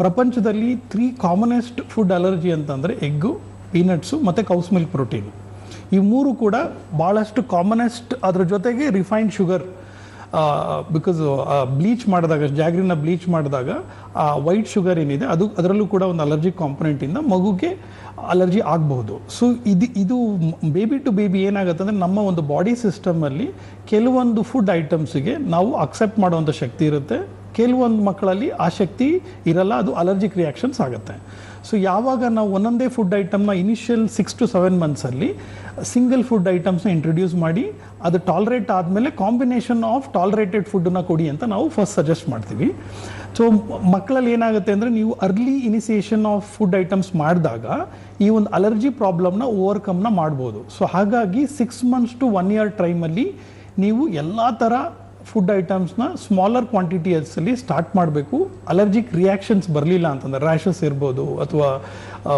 ಪ್ರಪಂಚದಲ್ಲಿ ತ್ರೀ ಕಾಮನೆಸ್ಟ್ ಫುಡ್ ಅಲರ್ಜಿ ಅಂತಂದರೆ ಎಗ್ಗು ಪೀನಟ್ಸು ಮತ್ತು ಕೌಸ್ ಮಿಲ್ಕ್ ಪ್ರೋಟೀನ್ ಈ ಮೂರು ಕೂಡ ಭಾಳಷ್ಟು ಕಾಮನೆಸ್ಟ್ ಅದ್ರ ಜೊತೆಗೆ ರಿಫೈನ್ಡ್ ಶುಗರ್ ಬಿಕಾಸ್ ಬ್ಲೀಚ್ ಮಾಡಿದಾಗ ಜಾಗ್ರಿನ ಬ್ಲೀಚ್ ಮಾಡಿದಾಗ, ಆ ವೈಟ್ ಶುಗರ್ ಏನಿದೆ, ಅದು, ಅದರಲ್ಲೂ ಕೂಡ ಒಂದು ಅಲರ್ಜಿ ಕಾಂಪೊನೆಂಟಿಂದ ಮಗುಗೆ ಅಲರ್ಜಿ ಆಗಬಹುದು. ಸೊ ಇದು ಇದು ಬೇಬಿ ಟು ಬೇಬಿ ಏನಾಗುತ್ತೆ ಅಂದರೆ ನಮ್ಮ ಒಂದು ಬಾಡಿ ಸಿಸ್ಟಮಲ್ಲಿ ಕೆಲವೊಂದು ಫುಡ್ ಐಟಮ್ಸ್ಗೆ ನಾವು ಅಕ್ಸೆಪ್ಟ್ ಮಾಡುವಂಥ ಶಕ್ತಿ ಇರುತ್ತೆ. ಕೆಲವೊಂದು ಮಕ್ಕಳಲ್ಲಿ ಆ ಶಕ್ತಿ ಇರಲ್ಲ, ಅದು ಅಲರ್ಜಿಕ್ ರಿಯಾಕ್ಷನ್ಸ್ ಆಗುತ್ತೆ. ಸೊ ಯಾವಾಗ ನಾವು ಒಂದೊಂದೇ ಫುಡ್ ಐಟಮ್ನ ಇನಿಷಿಯಲ್ ಸಿಕ್ಸ್ ಟು ಸೆವೆನ್ ಮಂತ್ಸಲ್ಲಿ ಸಿಂಗಲ್ ಫುಡ್ ಐಟಮ್ಸ್ನ ಇಂಟ್ರೊಡ್ಯೂಸ್ ಮಾಡಿ, ಅದು ಟಾಲ್ರೇಟ್ ಆದಮೇಲೆ ಕಾಂಬಿನೇಷನ್ ಆಫ್ ಟಾಲ್ರೇಟೆಡ್ ಫುಡ್ಡನ್ನ ಕೊಡಿ ಅಂತ ನಾವು ಫಸ್ಟ್ ಸಜೆಸ್ಟ್ ಮಾಡ್ತೀವಿ. ಸೊ ಮಕ್ಕಳಲ್ಲಿ ಏನಾಗುತ್ತೆ ಅಂದರೆ, ನೀವು early initiation of food items ಮಾಡಿದಾಗ, ಈ ಒಂದು ಅಲರ್ಜಿ ಪ್ರಾಬ್ಲಮ್ನ ಓವರ್ಕಮ್ನ ಮಾಡ್ಬೋದು. ಸೊ ಹಾಗಾಗಿ six months to one year ಟೈಮಲ್ಲಿ ನೀವು ಎಲ್ಲ ಥರ ಫುಡ್ ಐಟಮ್ಸ್ನ ಸ್ಮಾಲರ್ ಕ್ವಾಂಟಿಟಿಯಸ್ಸಲ್ಲಿ ಸ್ಟಾರ್ಟ್ ಮಾಡಬೇಕು. ಅಲರ್ಜಿಕ್ ರಿಯಾಕ್ಷನ್ಸ್ ಬರಲಿಲ್ಲ ಅಂತಂದ್ರೆ ರ್ಯಾಷಸ್ ಇರ್ಬೋದು ಅಥವಾ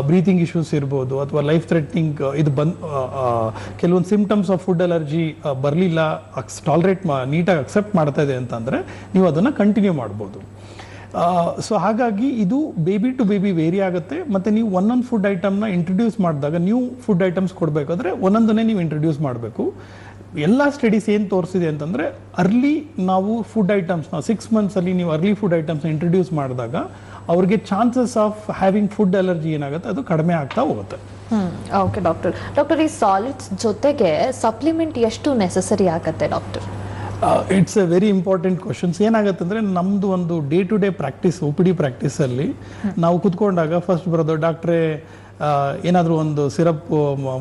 ಬ್ರೀತಿಂಗ್ ಇಶ್ಯೂಸ್ ಇರ್ಬೋದು ಅಥವಾ ಲೈಫ್ ಥ್ರೆಟ್ನಿಂಗ್ ಇದು ಬಂದ್ ಕೆಲವೊಂದು ಸಿಂಪ್ಟಮ್ಸ್ ಆಫ್ ಫುಡ್ ಅಲರ್ಜಿ ಬರಲಿಲ್ಲ, ಅಕ್ಸ್ ಟಾಲ್ರೇಟ್ ಮಾ, ನೀಟಾಗಿ ಅಕ್ಸೆಪ್ಟ್ ಮಾಡ್ತಾ ಇದೆ ಅಂತಂದರೆ ನೀವು ಅದನ್ನು ಕಂಟಿನ್ಯೂ ಮಾಡ್ಬೋದು. ಸೊ ಹಾಗಾಗಿ ಇದು ಬೇಬಿ ಟು ಬೇಬಿ ವೇರಿ ಆಗುತ್ತೆ. ಮತ್ತು ನೀವು ಒಂದೊಂದು ಫುಡ್ ಐಟಮ್ನ ಇಂಟ್ರೊಡ್ಯೂಸ್ ಮಾಡಿದಾಗ ನ್ಯೂ ಫುಡ್ ಐಟಮ್ಸ್ ಕೊಡಬೇಕಾದ್ರೆ ಒಂದೊಂದನ್ನೇ ನೀವು ಇಂಟ್ರೊಡ್ಯೂಸ್ ಮಾಡಬೇಕು. ಎಲ್ಲ ಸ್ಟಡೀಸ್ ಏನು ತೋರಿಸಿದೆ ಅಂತಂದರೆ ಅರ್ಲಿ ನಾವು ಫುಡ್ ಐಟಮ್ಸ್ನ ಸಿಕ್ಸ್ ಮಂತ್ಸಲ್ಲಿ ನೀವು ಅರ್ಲಿ ಫುಡ್ ಐಟಮ್ಸ್ನ ಇಂಟ್ರೊಡ್ಯೂಸ್ ಮಾಡಿದಾಗ ಅವ್ರಿಗೆ chances of having food allergy ಏನಾಗುತ್ತೆ ಅದು ಕಡಿಮೆ ಆಗ್ತಾ ಹೋಗುತ್ತೆ. ಓಕೆ ಡಾಕ್ಟರ್ ಡಾಕ್ಟರ್ ಈ ಸಾಲಿಡ್ಸ್ ಜೊತೆಗೆ ಸಪ್ಲಿಮೆಂಟ್ ಎಷ್ಟು ನೆಸಸರಿ ಆಗುತ್ತೆ doctor it's a very important questions ಏನಾಗುತ್ತೆ ಅಂದರೆ ನಮ್ಮದು ಒಂದು day to day practice O P D ಪ್ರಾಕ್ಟೀಸಲ್ಲಿ ನಾವು ಕುತ್ಕೊಂಡಾಗ ಫಸ್ಟ್ ಬರೋದು ಡಾಕ್ಟ್ರೇ ಏನಾದರೂ ಒಂದು ಸಿರಪ್,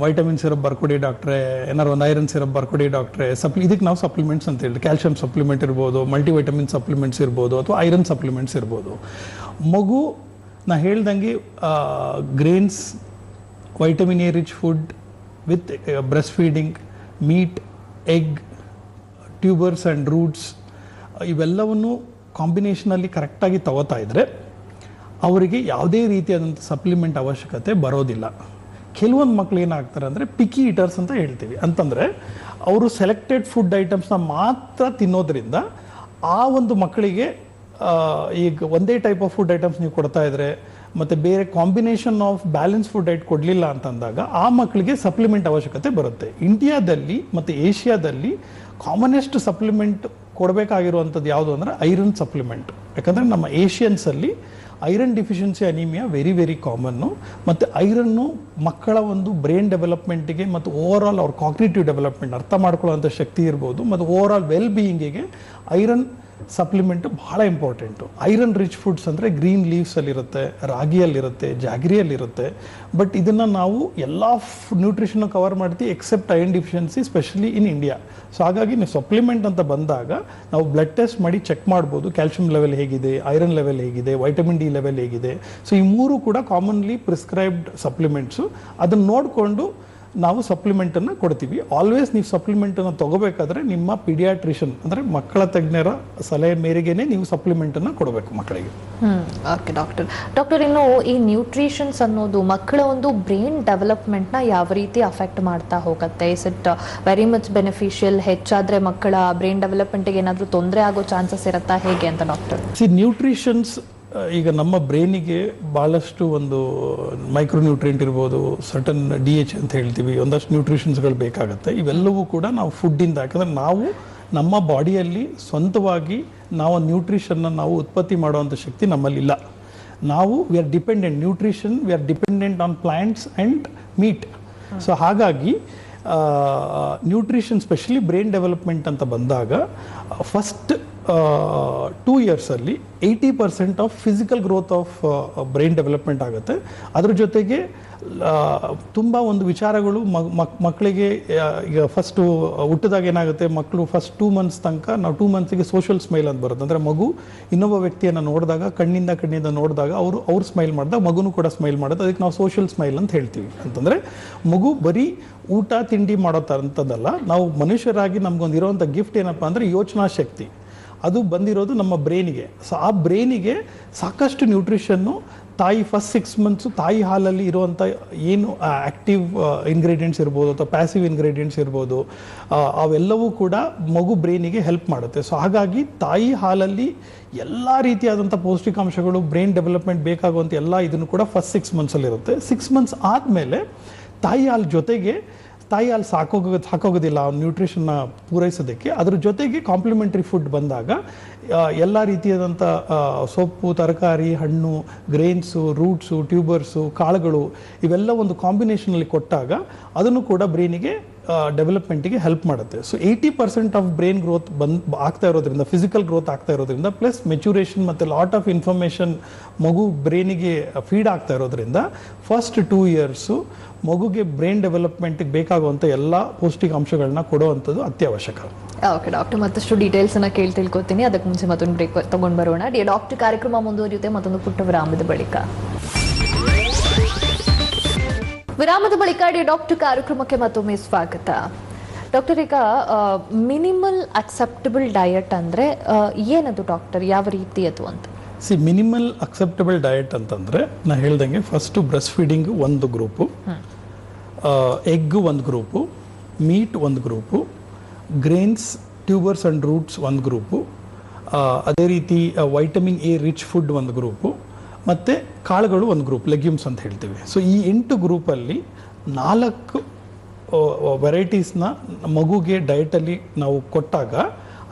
ವೈಟಮಿನ್ ಸಿರಪ್ ಬರ್ಕೊಡಿ ಡಾಕ್ಟ್ರೆ, ಏನಾದ್ರು ಒಂದು ಐರನ್ ಸಿರಪ್ ಬರ್ಕೊಡಿ ಡಾಕ್ಟ್ರೆ ಸಪ್ಲಿ ಇದಕ್ಕೆ ನಾವು ಸಪ್ಲಿಮೆಂಟ್ಸ್ ಅಂತ ಹೇಳಿ ಕ್ಯಾಲ್ಶಿಯಂ ಸಪ್ಲಿಮೆಂಟ್ ಇರ್ಬೋದು, ಮಲ್ಟಿವೈಟಮಿನ್ ಸಪ್ಲಿಮೆಂಟ್ಸ್ ಇರ್ಬೋದು, ಅಥವಾ ಐರನ್ ಸಪ್ಲಿಮೆಂಟ್ಸ್ ಇರ್ಬೋದು. ಮಗು, ನಾ ಹೇಳ್ದಂಗೆ grains vitamin A rich food with breast feeding meat egg tubers and roots ಇವೆಲ್ಲವನ್ನು ಕಾಂಬಿನೇಷನಲ್ಲಿ ಕರೆಕ್ಟಾಗಿ ತಗೋತಾ ಇದ್ದರೆ ಅವರಿಗೆ ಯಾವುದೇ ರೀತಿಯಾದಂಥ ಸಪ್ಲಿಮೆಂಟ್ ಅವಶ್ಯಕತೆ ಬರೋದಿಲ್ಲ. ಕೆಲವೊಂದು ಮಕ್ಳು ಏನಾಗ್ತಾರೆ ಅಂದರೆ ಪಿಕಿ ಈಟರ್ಸ್ ಅಂತ ಹೇಳ್ತೀವಿ. ಅಂತಂದರೆ ಅವರು ಸೆಲೆಕ್ಟೆಡ್ ಫುಡ್ ಐಟಮ್ಸ್ನ ಮಾತ್ರ ತಿನ್ನೋದ್ರಿಂದ ಆ ಒಂದು ಮಕ್ಕಳಿಗೆ ಈಗ ಒಂದೇ ಟೈಪ್ ಆಫ್ ಫುಡ್ ಐಟಮ್ಸ್ ನೀವು ಕೊಡ್ತಾ ಇದ್ರೆ, ಮತ್ತು ಬೇರೆ ಕಾಂಬಿನೇಷನ್ ಆಫ್ ಬ್ಯಾಲೆನ್ಸ್ ಫುಡ್ ಐಟ್ ಕೊಡಲಿಲ್ಲ ಅಂತಂದಾಗ ಆ ಮಕ್ಕಳಿಗೆ ಸಪ್ಲಿಮೆಂಟ್ ಅವಶ್ಯಕತೆ ಬರುತ್ತೆ. ಇಂಡಿಯಾದಲ್ಲಿ ಮತ್ತು ಏಷ್ಯಾದಲ್ಲಿ ಕಾಮನೆಸ್ಟ್ ಸಪ್ಲಿಮೆಂಟ್ ಕೊಡಬೇಕಾಗಿರುವಂಥದ್ದು ಯಾವುದು ಅಂದರೆ ಐರನ್ ಸಪ್ಲಿಮೆಂಟ್ ಯಾಕಂದರೆ ನಮ್ಮ ಏಷ್ಯನ್ಸಲ್ಲಿ iron deficiency anaemia very very common ಮತ್ತು ಐರನ್ನು ಮಕ್ಕಳ ಒಂದು ಬ್ರೈನ್ ಡೆವಲಪ್ಮೆಂಟಿಗೆ ಮತ್ತು ಓವರ್ ಆಲ್ ಅವ್ರ ಕಾಗ್ನೇಟಿವ್ ಡೆವಲಪ್ಮೆಂಟ್ ಅರ್ಥ ಮಾಡ್ಕೊಳ್ಳೋಂಥ ಶಕ್ತಿ ಇರ್ಬೋದು. ಮತ್ತು ಓವರ್ ಆಲ್ ವೆಲ್ ಬೀಯಿಂಗಿಗೆ ಐರನ್ ಸಪ್ಲಿಮೆಂಟ್ ಭಾಳ ಇಂಪಾರ್ಟೆಂಟು ಐರನ್ ರಿಚ್ ಫುಡ್ಸ್ ಅಂದರೆ ಗ್ರೀನ್ ಲೀವ್ಸಲ್ಲಿರುತ್ತೆ ರಾಗಿಯಲ್ಲಿರುತ್ತೆ, ಜಾಗ್ರಿಯಲ್ಲಿರುತ್ತೆ. ಬಟ್ ಇದನ್ನು ನಾವು ಎಲ್ಲ ನ್ಯೂಟ್ರಿಷನ್ನು ಕವರ್ ಮಾಡ್ತೀವಿ except iron deficiency specially in India so ಹಾಗಾಗಿ ನೀವು ಸಪ್ಲಿಮೆಂಟ್ ಅಂತ ಬಂದಾಗ ನಾವು ಬ್ಲಡ್ ಟೆಸ್ಟ್ ಮಾಡಿ ಚೆಕ್ ಮಾಡ್ಬೋದು ಕ್ಯಾಲ್ಶಿಯಂ ಲೆವೆಲ್ ಹೇಗಿದೆ ಐರನ್ ಲೆವೆಲ್ ಹೇಗಿದೆ ವೈಟಮಿನ್ ಡಿ ಲೆವೆಲ್ ಹೇಗಿದೆ. ಸೊ ಈ ಮೂರು ಕೂಡ ಕಾಮನ್ಲಿ ಪ್ರಿಸ್ಕ್ರೈಬ್ಡ್ ಸಪ್ಲಿಮೆಂಟ್ಸು ಅದನ್ನು ನೋಡಿಕೊಂಡು ನಾವು ಸಪ್ಲಿಮೆಂಟನ್ನು ಕೊಡ್ತೀವಿ. ಆಲ್ವೇಸ್ ನೀವು ಸಪ್ಲಿಮೆಂಟನ್ನು ತಗೋಬೇಕಾದ್ರೆ ನಿಮ್ಮ ಪಿಡಿಯಾಟ್ರಿಷನ್ ಅಂದರೆ ಮಕ್ಕಳ ತಜ್ಞರ ಸಲಹೆ ಮೇರೆಗೇನೆ ನೀವು ಸಪ್ಲಿಮೆಂಟನ್ನು ಕೊಡಬೇಕು ಮಕ್ಕಳಿಗೆ. ಓಕೆ ಡಾಕ್ಟರ್ ಡಾಕ್ಟರ್ ಇನ್ನು ಈ ನ್ಯೂಟ್ರಿಷನ್ಸ್ ಅನ್ನೋದು ಮಕ್ಕಳ ಒಂದು ಬ್ರೈನ್ ಡೆವಲಪ್ಮೆಂಟ್ನ ಯಾವ ರೀತಿ ಅಫೆಕ್ಟ್ ಮಾಡ್ತಾ ಹೋಗುತ್ತೆ? Is it very much beneficial ಹೆಚ್ಚಾದ್ರೆ ಮಕ್ಕಳ ಬ್ರೈನ್ ಡೆವಲಪ್ಮೆಂಟ್ಗೆ ಏನಾದರೂ ತೊಂದರೆ ಆಗೋ ಚಾನ್ಸಸ್ ಇರುತ್ತಾ ಹೇಗೆ ಅಂತ ಡಾಕ್ಟರ್ ಸಿ ನ್ಯೂಟ್ರಿಷನ್ಸ್ ಈಗ ನಮ್ಮ ಬ್ರೈನಿಗೆ ಭಾಳಷ್ಟು ಒಂದು ಮೈಕ್ರೋ ನ್ಯೂಟ್ರಿಯೆಂಟ್ ಇರ್ಬೋದು ಸರ್ಟನ್ ಡಿ ಎಚ್ ಅಂತ ಹೇಳ್ತೀವಿ, ಒಂದಷ್ಟು ನ್ಯೂಟ್ರಿಷನ್ಸ್ಗಳು ಬೇಕಾಗುತ್ತೆ. ಇವೆಲ್ಲವೂ ಕೂಡ ನಾವು ಫುಡ್ಡಿಂದ, ಯಾಕಂದರೆ ನಾವು ನಮ್ಮ ಬಾಡಿಯಲ್ಲಿ ಸ್ವಂತವಾಗಿ ನಾವು ನ್ಯೂಟ್ರಿಷನ್ನ ನಾವು ಉತ್ಪತ್ತಿ ಮಾಡುವಂಥ ಶಕ್ತಿ ನಮ್ಮಲ್ಲಿಲ್ಲ. ನಾವು we are dependent nutrition we are dependent on plants and meat so ಹಾಗಾಗಿ ನ್ಯೂಟ್ರಿಷನ್ ಸ್ಪೆಷಲಿ ಬ್ರೈನ್ ಡೆವಲಪ್ಮೆಂಟ್ ಅಂತ ಬಂದಾಗ first two ಇಯರ್ಸಲ್ಲಿ eighty percent of physical growth of brain development ಆಗುತ್ತೆ. ಅದ್ರ ಜೊತೆಗೆ ತುಂಬ ಒಂದು ವಿಚಾರಗಳು ಮಕ್ಕಳಿಗೆ ಈಗ ಫಸ್ಟು ಹುಟ್ಟಿದಾಗ ಏನಾಗುತ್ತೆ ಮಕ್ಕಳು ಫಸ್ಟ್ ಟೂ ಮಂತ್ಸ್ ತನಕ, ನಾವು ಟೂ ಮಂತ್ಸಿಗೆ ಸೋಷಿಯಲ್ ಸ್ಮೈಲ್ ಅಂತ ಬರುತ್ತೆ. ಅಂದರೆ ಮಗು ಇನ್ನೊಬ್ಬ ವ್ಯಕ್ತಿಯನ್ನು ನೋಡಿದಾಗ, ಕಣ್ಣಿಂದ ಕಣ್ಣಿಂದ ನೋಡಿದಾಗ, ಅವರು, ಅವ್ರು ಸ್ಮೈಲ್ ಮಾಡಿದಾಗ ಮಗುನೂ ಕೂಡ ಸ್ಮೈಲ್ ಮಾಡೋದು ಅದಕ್ಕೆ ನಾವು ಸೋಷಿಯಲ್ ಸ್ಮೈಲ್ ಅಂತ ಹೇಳ್ತೀವಿ. ಅಂತಂದರೆ ಮಗು ಬರೀ ಊಟ, ತಿಂಡಿ ಮಾಡೋ ಥರಂಥದ್ದಲ್ಲ ನಾವು ಮನುಷ್ಯರಾಗಿ ನಮ್ಗೊಂದು ಇರೋವಂಥ ಗಿಫ್ಟ್ ಏನಪ್ಪ ಅಂದರೆ ಯೋಚನಾ ಶಕ್ತಿ. ಅದು ಬಂದಿರೋದು ನಮ್ಮ ಬ್ರೈನಿಗೆ. ಸೊ ಆ ಬ್ರೈನಿಗೆ ಸಾಕಷ್ಟು ನ್ಯೂಟ್ರಿಷನ್ನು ತಾಯಿ ಫಸ್ಟ್ ಸಿಕ್ಸ್ ಮಂತ್ಸು ತಾಯಿ ಹಾಲಲ್ಲಿ ಇರುವಂಥ ಏನು ಆ್ಯಕ್ಟಿವ್ ಇಂಗ್ರೀಡಿಯೆಂಟ್ಸ್ ಇರ್ಬೋದು ಅಥವಾ ಪ್ಯಾಸಿವ್ ಇಂಗ್ರೀಡಿಯೆಂಟ್ಸ್ ಇರ್ಬೋದು ಅವೆಲ್ಲವೂ ಕೂಡ ಮಗು ಬ್ರೈನಿಗೆ ಹೆಲ್ಪ್ ಮಾಡುತ್ತೆ. ಸೊ ಹಾಗಾಗಿ ತಾಯಿ ಹಾಲಲ್ಲಿ ಎಲ್ಲ ರೀತಿಯಾದಂಥ ಪೌಷ್ಟಿಕಾಂಶಗಳು ಬ್ರೈನ್ ಡೆವಲಪ್ಮೆಂಟ್ ಬೇಕಾಗುವಂಥ ಎಲ್ಲ ಇದನ್ನು ಕೂಡ ಫಸ್ಟ್ ಸಿಕ್ಸ್ ಮಂತ್ಸಲ್ಲಿರುತ್ತೆ ಸಿಕ್ಸ್ ಮಂತ್ಸ್ ಆದಮೇಲೆ ತಾಯಿ ಹಾಲು ಜೊತೆಗೆ ತಾಯಿ ಹಾಲು ಸಾಕೋಗ, ಸಾಕೋಗೋದಿಲ್ಲ ನ್ಯೂಟ್ರಿಷನ್ನ ಪೂರೈಸೋದಕ್ಕೆ. ಅದ್ರ ಜೊತೆಗೆ ಕಾಂಪ್ಲಿಮೆಂಟ್ರಿ ಫುಡ್ ಬಂದಾಗ ಎಲ್ಲ ರೀತಿಯಾದಂಥ ಸೊಪ್ಪು, ತರಕಾರಿ, ಹಣ್ಣು ಗ್ರೇನ್ಸು ರೂಟ್ಸು ಟ್ಯೂಬರ್ಸು ಕಾಳುಗಳು ಇವೆಲ್ಲ ಒಂದು ಕಾಂಬಿನೇಷನಲ್ಲಿ ಕೊಟ್ಟಾಗ ಅದನ್ನು ಕೂಡ ಬ್ರೈನಿಗೆ ಡೆವಲಪ್ಮೆಂಟಿಗೆ ಹೆಲ್ಪ್ ಮಾಡುತ್ತೆ. So eighty percent of brain growth ಬಂದ್, ಆಗ್ತಾ ಇರೋದ್ರಿಂದ ಫಿಸಿಕಲ್ ಗ್ರೋತ್ ಆಗ್ತಾ ಇರೋದ್ರಿಂದ ಪ್ಲಸ್ ಮೆಚುರೇಷನ್ ಮತ್ತು ಲಾಟ್ ಆಫ್ ಇನ್ಫಾರ್ಮೇಷನ್ ಮಗು ಬ್ರೈನಿಗೆ ಫೀಡ್ ಆಗ್ತಾ ಇರೋದ್ರಿಂದ ಫಸ್ಟ್ ಟೂ ಇಯರ್ಸು ಮಗುಗೆ ಬ್ರೈನ್ ಡೆವಲಪ್ಮೆಂಟ್ಗೆ ಬೇಕಾಗುವಂಥ ಎಲ್ಲ ಪೌಷ್ಟಿಕಾಂಶಗಳನ್ನ ಕೊಡುವಂಥದ್ದು ಅತ್ಯವಶ್ಯಕ. ಓಕೆ ಡಾಕ್ಟರ್ ಮತ್ತಷ್ಟು ಡೀಟೇಲ್ಸ್ ಅನ್ನ ಕೇಳಿ ತಿಳ್ಕೊತೀನಿ. ಅದಕ್ಕೆ ಮುಂಚೆ ಮತ್ತೊಂದು ಬ್ರೇಕ್ ತಗೊಂಡ್ ಬರೋಣ. ಡಿ ಡಾಕ್ಟರ್ ಕಾರ್ಯಕ್ರಮ ಮುಂದುವರಿಯುತ್ತೆ. ಮತ್ತೊಂದು ಪುಟ್ಟ ವಿರಾಮದ ಬಳಿಕ. ವಿರಾಮದ ಬಳಿಕ ಡಿ ಡಾಕ್ಟರ್ ಕಾರ್ಯಕ್ರಮಕ್ಕೆ ಮತ್ತೊಮ್ಮೆ ಸ್ವಾಗತ. ಡಾಕ್ಟರ್ ಈಗ ಮಿನಿಮಲ್ ಅಕ್ಸೆಪ್ಟಬಲ್ ಡಯಟ್ ಅಂದ್ರೆ ಏನದು ಡಾಕ್ಟರ್ ಯಾವ ರೀತಿ ಅದು ಅಂತ? ಸಿ ಮಿನಿಮಲ್ ಅಕ್ಸೆಪ್ಟಬಲ್ ಡಯಟ್ ಅಂತಂದರೆ ನಾ ಹೇಳ್ದಂಗೆ ಫಸ್ಟು ಬ್ರೆಸ್ಟ್ ಫೀಡಿಂಗ್ ಒಂದು ಗ್ರೂಪು ಎಗ್ ಒಂದು ಗ್ರೂಪು ಮೀಟ್ ಒಂದು group grains tubers and roots ಒಂದು ಗ್ರೂಪು ಅದೇ ರೀತಿ ವೈಟಮಿನ್ ಎ ರಿಚ್ ಫುಡ್ ಒಂದು ಗ್ರೂಪು ಮತ್ತು ಕಾಳುಗಳು ಒಂದು ಗ್ರೂಪ್ ಲೆಗ್ಯೂಮ್ಸ್ ಅಂತ ಹೇಳ್ತೀವಿ. ಸೊ ಈ ಎಂಟು ಗ್ರೂಪಲ್ಲಿ ನಾಲ್ಕು ವೆರೈಟೀಸ್ನ ಮಗುಗೆ ಡಯಟಲ್ಲಿ ನಾವು ಕೊಟ್ಟಾಗ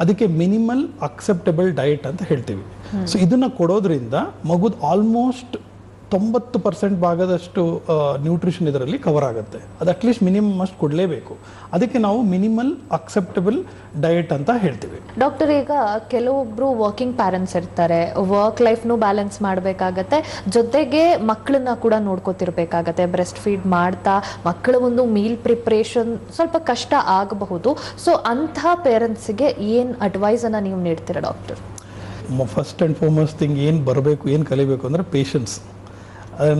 ಅದಕ್ಕೆ ಮಿನಿಮಲ್ ಅಕ್ಸೆಪ್ಟಬಲ್ ಡಯಟ್ ಅಂತ ಹೇಳ್ತೀವಿ. ಸೊ ಇದನ್ನು ಕೊಡೋದ್ರಿಂದ ಮಗುದು ಆಲ್ಮೋಸ್ಟ್ ತೊಂಬತ್ತು ಪರ್ಸೆಂಟ್ ಭಾಗದಷ್ಟು ನ್ಯೂಟ್ರಿಷನ್ ಇದರಲ್ಲಿ ಕವರ್ ಆಗುತ್ತೆ. ಅದು ಅಟ್ಲೀಸ್ಟ್ ಮಿನಿಮಮ್ ಅಷ್ಟು ಕೊಡಲೇಬೇಕು. ಅದಕ್ಕೆ ನಾವು ಮಿನಿಮಲ್ ಅಕ್ಸೆಪ್ಟಬಲ್ ಡಯಟ್ ಅಂತ ಹೇಳ್ತೀವಿ. ಡಾಕ್ಟರ್ ಈಗ ಕೆಲವೊಬ್ರು ವರ್ಕಿಂಗ್ ಪ್ಯಾರೆಂಟ್ಸ್ ಇರ್ತಾರೆ. ವರ್ಕ್ ಲೈಫ್ನು ಬ್ಯಾಲೆನ್ಸ್ ಮಾಡಬೇಕಾಗತ್ತೆ. ಜೊತೆಗೆ ಮಕ್ಕಳನ್ನ ಕೂಡ ನೋಡ್ಕೋತಿರ್ಬೇಕಾಗತ್ತೆ. ಬ್ರೆಸ್ಟ್ ಫೀಡ್ ಮಾಡ್ತಾ ಮಕ್ಕಳ ಒಂದು ಮೀಲ್ ಪ್ರಿಪ್ರೇಷನ್ ಸ್ವಲ್ಪ ಕಷ್ಟ ಆಗಬಹುದು. ಸೊ ಅಂಥ ಪೇರೆಂಟ್ಸ್ಗೆ ಏನು ಅಡ್ವೈಸನ್ನು ನೀವು ನೀಡ್ತೀರಾ doctor? First and foremost thing ಏನು ಬರಬೇಕು ಏನು ಕಲಿಬೇಕು ಅಂದರೆ ಪೇಷನ್ಸ್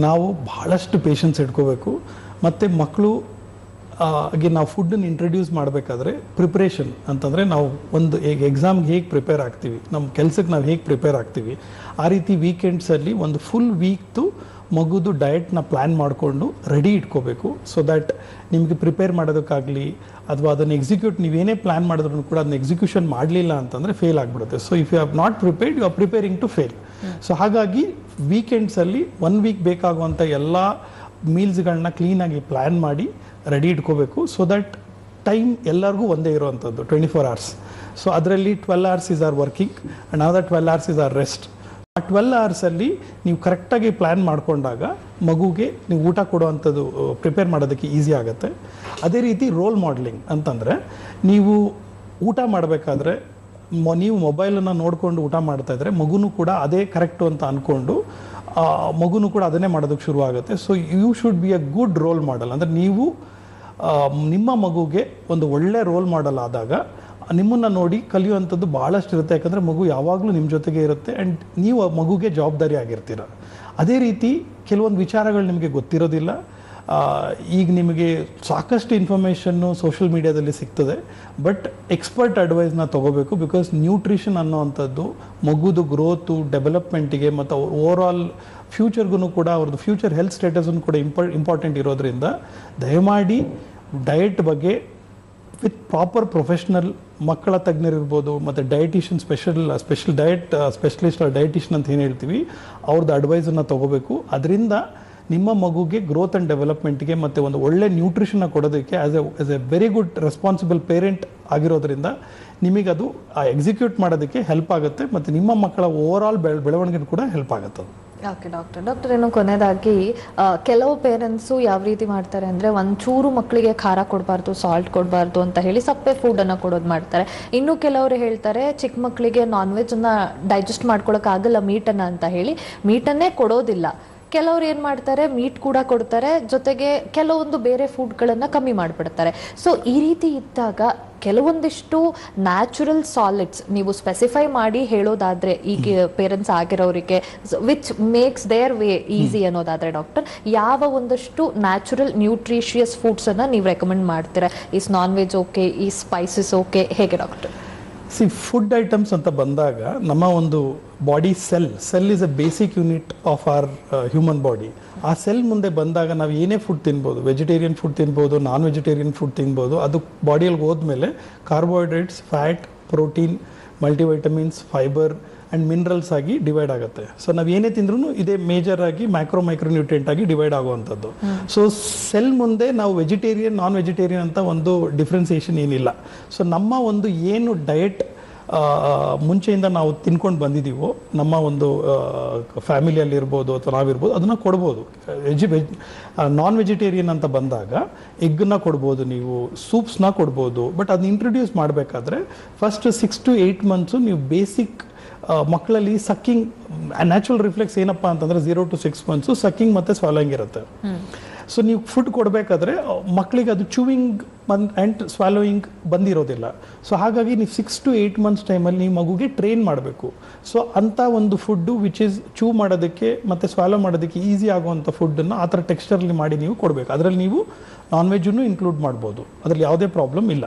ನಾವು ಭಾಳಷ್ಟು ಪೇಷನ್ಸ್ ಇಟ್ಕೋಬೇಕು. ಮತ್ತು ಮಕ್ಕಳು ಆಗಿ ನಾವು ಫುಡ್ಡನ್ನು ಇಂಟ್ರಡ್ಯೂಸ್ ಮಾಡಬೇಕಾದ್ರೆ ಪ್ರಿಪ್ರೇಷನ್ ಅಂತಂದರೆ ನಾವು ಒಂದು ಈಗ ಎಕ್ಸಾಮ್ಗೆ ಹೇಗೆ ಪ್ರಿಪೇರ್ ಆಗ್ತೀವಿ, ನಮ್ಮ ಕೆಲಸಕ್ಕೆ ನಾವು ಹೇಗೆ ಪ್ರಿಪೇರ್ ಆಗ್ತೀವಿ. ಆ ರೀತಿ ವೀಕೆಂಡ್ಸಲ್ಲಿ ಒಂದು ಫುಲ್ ವೀಕ್ದು ಮಗುದು ಡಯಟ್ನ ಪ್ಲ್ಯಾನ್ ಮಾಡಿಕೊಂಡು ರೆಡಿ ಇಟ್ಕೋಬೇಕು. ಸೊ ದ್ಯಾಟ್ ನಿಮಗೆ ಪ್ರಿಪೇರ್ ಮಾಡೋದಕ್ಕಾಗಲಿ, ಅಥವಾ ಅದನ್ನು ಎಕ್ಸಿಕ್ಯೂಟ್ ನೀವೇನೇ ಪ್ಲ್ಯಾನ್ ಮಾಡಿದ್ರು ಕೂಡ ಅದನ್ನ ಎಕ್ಸಿಕ್ಯೂಷನ್ ಮಾಡಲಿಲ್ಲ ಅಂತಂದರೆ ಫೇಲ್ ಆಗಿಬಿಡುತ್ತೆ. So if you have not prepared you are preparing to fail so ಹಾಗಾಗಿ ವೀಕೆಂಡ್ಸಲ್ಲಿ ಒನ್ ವೀಕ್ ಬೇಕಾಗುವಂಥ ಎಲ್ಲ ಮೀಲ್ಸ್ಗಳನ್ನ ಕ್ಲೀನಾಗಿ ಪ್ಲ್ಯಾನ್ ಮಾಡಿ ರೆಡಿ ಇಟ್ಕೋಬೇಕು. ಸೊ ದಟ್ ಟೈಮ್ ಎಲ್ಲರಿಗೂ ಒಂದೇ ಇರುವಂಥದ್ದು ಟ್ವೆಂಟಿ ಫೋರ್ ಅವರ್ಸ್ ಸೊ ಅದರಲ್ಲಿ twelve hours is our working and other twelve hours is our rest ಆ ಟ್ವೆಲ್ ಅವರ್ಸಲ್ಲಿ ನೀವು ಕರೆಕ್ಟಾಗಿ ಪ್ಲ್ಯಾನ್ ಮಾಡಿಕೊಂಡಾಗ ಮಗುಗೆ ನೀವು ಊಟ ಕೊಡುವಂಥದ್ದು ಪ್ರಿಪೇರ್ ಮಾಡೋದಕ್ಕೆ ಈಸಿ ಆಗುತ್ತೆ. ಅದೇ ರೀತಿ ರೋಲ್ ಮಾಡಲಿಂಗ್ ಅಂತಂದರೆ, ನೀವು ಊಟ ಮಾಡಬೇಕಾದ್ರೆ ನೀವು ಮೊಬೈಲನ್ನು ನೋಡಿಕೊಂಡು ಊಟ ಮಾಡ್ತಾ ಇದ್ದರೆ ಮಗುನು ಕೂಡ ಅದೇ ಕರೆಕ್ಟು ಅಂತ ಅಂದ್ಕೊಂಡು ಮಗುನು ಕೂಡ ಅದನ್ನೇ ಮಾಡೋದಕ್ಕೆ ಶುರು ಆಗುತ್ತೆ so you should be a good role model ಅಂದರೆ ನೀವು ನಿಮ್ಮ ಮಗುಗೆ ಒಂದು ಒಳ್ಳೆ ರೋಲ್ ಮಾಡಲ್ ಆದಾಗ, ನಿಮ್ಮನ್ನು ನೋಡಿ ಕಲಿಯುವಂಥದ್ದು ಭಾಳಷ್ಟು ಇರುತ್ತೆ. ಯಾಕಂದರೆ ಮಗು ಯಾವಾಗಲೂ ನಿಮ್ಮ ಜೊತೆಗೆ ಇರುತ್ತೆ ಆ್ಯಂಡ್ ನೀವು ಆ ಮಗುಗೆ ಜವಾಬ್ದಾರಿ ಆಗಿರ್ತೀರ. ಅದೇ ರೀತಿ ಕೆಲವೊಂದು ವಿಚಾರಗಳು ನಿಮಗೆ ಗೊತ್ತಿರೋದಿಲ್ಲ. ಈಗ ನಿಮಗೆ ಸಾಕಷ್ಟು ಇನ್ಫಾರ್ಮೇಷನ್ನು ಸೋಷಿಯಲ್ ಮೀಡಿಯಾದಲ್ಲಿ ಸಿಗ್ತದೆ. ಬಟ್ ಎಕ್ಸ್ಪರ್ಟ್ ಅಡ್ವೈಸ್ನ ತೊಗೋಬೇಕು ಬಿಕಾಸ್ ನ್ಯೂಟ್ರಿಷನ್ ಅನ್ನೋವಂಥದ್ದು ಮಗುದು ಗ್ರೋತು ಡೆವಲಪ್ಮೆಂಟಿಗೆ ಮತ್ತು ಓವರ್ ಆಲ್ ಫ್ಯೂಚರ್ಗೂ ಕೂಡ ಅವ್ರದ್ದು ಫ್ಯೂಚರ್ ಹೆಲ್ತ್ ಸ್ಟೇಟಸನ್ನು ಕೂಡ ಇಂಪ ಇಂಪಾರ್ಟೆಂಟ್ ಇರೋದ್ರಿಂದ ದಯಮಾಡಿ ಡಯಟ್ ಬಗ್ಗೆ ವಿತ್ ಪ್ರಾಪರ್ ಪ್ರೊಫೆಷ್ನಲ್ ಮಕ್ಕಳ ತಜ್ಞರಿರ್ಬೋದು ಮತ್ತು dietitian special special diet specialist dietitian ಅಂತ ಏನು ಹೇಳ್ತೀವಿ ಅವ್ರದ್ದು ಅಡ್ವೈಸನ್ನು ತೊಗೋಬೇಕು. ಅದರಿಂದ ನಿಮ್ಮ ಮಗುಗೆ ಗ್ರೋತ್ ಆ್ಯಂಡ್ ಡೆವಲಪ್ಮೆಂಟ್ಗೆ ಮತ್ತು ಒಂದು ಒಳ್ಳೆ ನ್ಯೂಟ್ರಿಷನ್ನ ಕೊಡೋದಕ್ಕೆ as a as a very good responsible parent ಆಗಿರೋದ್ರಿಂದ ನಿಮಗದು ಎಕ್ಸಿಕ್ಯೂಟ್ ಮಾಡೋದಕ್ಕೆ ಹೆಲ್ಪ್ ಆಗುತ್ತೆ ಮತ್ತು ನಿಮ್ಮ ಮಕ್ಕಳ ಓವರ್ ಆಲ್ ಬೆಳ ಬೆಳವಣಿಗೆ ಕೂಡ ಹೆಲ್ಪ್ ಆಗುತ್ತೆ. ಅದು ಓಕೆ ಡಾಕ್ಟರ್ ಡಾಕ್ಟರ್ ಏನೋ ಕೊನೆಯದಾಗಿ ಕೆಲವು ಪೇರೆಂಟ್ಸು ಯಾವ ರೀತಿ ಮಾಡ್ತಾರೆ ಅಂದರೆ ಒಂಚೂರು ಮಕ್ಕಳಿಗೆ ಖಾರ ಕೊಡಬಾರ್ದು ಸಾಲ್ಟ್ ಕೊಡಬಾರ್ದು ಅಂತ ಹೇಳಿ ಸಪ್ಪೆ ಫುಡನ್ನು ಕೊಡೋದು ಮಾಡ್ತಾರೆ. ಇನ್ನು ಕೆಲವರು ಹೇಳ್ತಾರೆ ಚಿಕ್ಕ ಮಕ್ಕಳಿಗೆ ನಾನ್ ವೆಜ್ನ ಡೈಜೆಸ್ಟ್ ಮಾಡ್ಕೊಳಕ್ ಆಗಲ್ಲ ಮೀಟನ್ನ ಅಂತ ಹೇಳಿ ಮೀಟನ್ನೇ ಕೊಡೋದಿಲ್ಲ. ಕೆಲವ್ರು ಏನು ಮಾಡ್ತಾರೆ ಮೀಟ್ ಕೂಡ ಕೊಡ್ತಾರೆ ಜೊತೆಗೆ ಕೆಲವೊಂದು ಬೇರೆ ಫುಡ್ಗಳನ್ನು ಕಮ್ಮಿ ಮಾಡಿಬಿಡ್ತಾರೆ. ಸೊ ಈ ರೀತಿ ಇದ್ದಾಗ ಕೆಲವೊಂದಿಷ್ಟು ನ್ಯಾಚುರಲ್ ಸಾಲಿಡ್ಸ್ ನೀವು ಸ್ಪೆಸಿಫೈ ಮಾಡಿ ಹೇಳೋದಾದ್ರೆ ಈಗ parents ಆಗಿರೋರಿಗೆ which makes their way easy ಅನ್ನೋದಾದ್ರೆ ಡಾಕ್ಟರ್ ಯಾವ ಒಂದಷ್ಟು ನ್ಯಾಚುರಲ್ ನ್ಯೂಟ್ರಿಷಿಯಸ್ ಫುಡ್ಸ್ ಅನ್ನ ನೀವು ರೆಕಮೆಂಡ್ ಮಾಡ್ತೀರಾ? ಈಸ್ ನಾನ್ ವೆಜ್ ಓಕೆ ಈ ಸ್ಪೈಸಸ್ ಓಕೆ ಹೇಗೆ ಡಾಕ್ಟರ್ ಸಿ ಫುಡ್ ಐಟಮ್ಸ್ ಅಂತ ಬಂದಾಗ ನಮ್ಮ ಒಂದು body cell cell is a basic unit of our human body ಆ ಸೆಲ್ ಮುಂದೆ ಬಂದಾಗ ನಾವು ಏನೇ ಫುಡ್ ತಿನ್ಬೋದು ವೆಜಿಟೇರಿಯನ್ ಫುಡ್ ತಿನ್ಬೋದು ನಾನ್ ವೆಜಿಟೇರಿಯನ್ ಫುಡ್ ತಿನ್ಬೋದು, ಅದು ಬಾಡಿಯಲ್ಲಿ ಹೋದ್ಮೇಲೆ carbohydrates fat protein multivitamins fibre and minerals ಆಗಿ ಡಿವೈಡ್ ಆಗುತ್ತೆ. ಸೊ ನಾವು ಏನೇ ತಿಂದ್ರೂ ಇದೇ ಮೇಜರ್ ಆಗಿ ಮೈಕ್ರೋ ಮೈಕ್ರೋ ನ್ಯೂಟ್ರಿಯೆಂಟ್ ಆಗಿ ಡಿವೈಡ್ ಆಗುವಂಥದ್ದು. ಸೊ ಸೆಲ್ ಮುಂದೆ ನಾವು ವೆಜಿಟೇರಿಯನ್ ನಾನ್ ವೆಜಿಟೇರಿಯನ್ ಅಂತ ಒಂದು ಡಿಫ್ರೆನ್ಸಿಯೇಷನ್ ಏನಿಲ್ಲ. ಸೊ ನಮ್ಮ ಒಂದು ಏನು ಡಯಟ್ ಮುಂಚೆಯಿಂದ ನಾವು ತಿನ್ಕೊಂಡು ಬಂದಿದ್ದೀವೋ ನಮ್ಮ ಒಂದು ಫ್ಯಾಮಿಲಿಯಲ್ಲಿರ್ಬೋದು ಅಥವಾ ನಾವಿರ್ಬೋದು, ಅದನ್ನು ಕೊಡ್ಬೋದು. ವೆಜಿ ವೆಜ್ ನಾನ್ ವೆಜಿಟೇರಿಯನ್ ಅಂತ ಬಂದಾಗ ಎಗ್ಗನ್ನ ಕೊಡ್ಬೋದು ನೀವು ಸೂಪ್ಸ್ನ ಕೊಡ್ಬೋದು. ಬಟ್ ಅದನ್ನ ಇಂಟ್ರೊಡ್ಯೂಸ್ ಮಾಡಬೇಕಾದ್ರೆ first six to eight months ನೀವು ಬೇಸಿಕ್ ಮಕ್ಕಳಲ್ಲಿ ಸಕ್ಕಿಂಗ್ ನ್ಯಾಚುರಲ್ ರಿಫ್ಲೆಕ್ಸ್ ಏನಪ್ಪ ಅಂತಂದ್ರೆ zero to six months sucking ಮತ್ತೆ ಸ್ವಾಲೋಯಿಂಗ್ ಇರುತ್ತೆ. ಸೊ ನೀವು ಫುಡ್ ಕೊಡಬೇಕಾದ್ರೆ ಮಕ್ಕಳಿಗೆ ಅದು ಚೂವಿಂಗ್ ಬಂದ್ ಆ್ಯಂಡ್ ಸ್ವಾಲೋಯಿಂಗ್ ಬಂದಿರೋದಿಲ್ಲ. ಸೊ ಹಾಗಾಗಿ ನೀವು ಸಿಕ್ಸ್ ಟು ಏಯ್ಟ್ ಮಂತ್ಸ್ ಟೈಮಲ್ಲಿ ನೀವು ಮಗುಗೆ ಟ್ರೈನ್ ಮಾಡಬೇಕು. ಸೊ ಅಂಥ ಒಂದು ಫುಡ್ಡು ವಿಚ್ ಈಸ್ ಚೂ ಮಾಡೋದಕ್ಕೆ ಮತ್ತು ಸ್ವಾಲೋ ಮಾಡೋದಕ್ಕೆ ಈಸಿ ಆಗುವಂಥ ಫುಡ್ಡನ್ನು ಆ ಥರ ಟೆಕ್ಸ್ಚರ್ಲಿ ಮಾಡಿ ನೀವು ಕೊಡಬೇಕು. ಅದರಲ್ಲಿ ನೀವು ನಾನ್ ವೆಜ್ಜನ್ನು ಇನ್ಕ್ಲೂಡ್ ಮಾಡ್ಬೋದು. ಅದರಲ್ಲಿ ಯಾವುದೇ ಪ್ರಾಬ್ಲಮ್ ಇಲ್ಲ.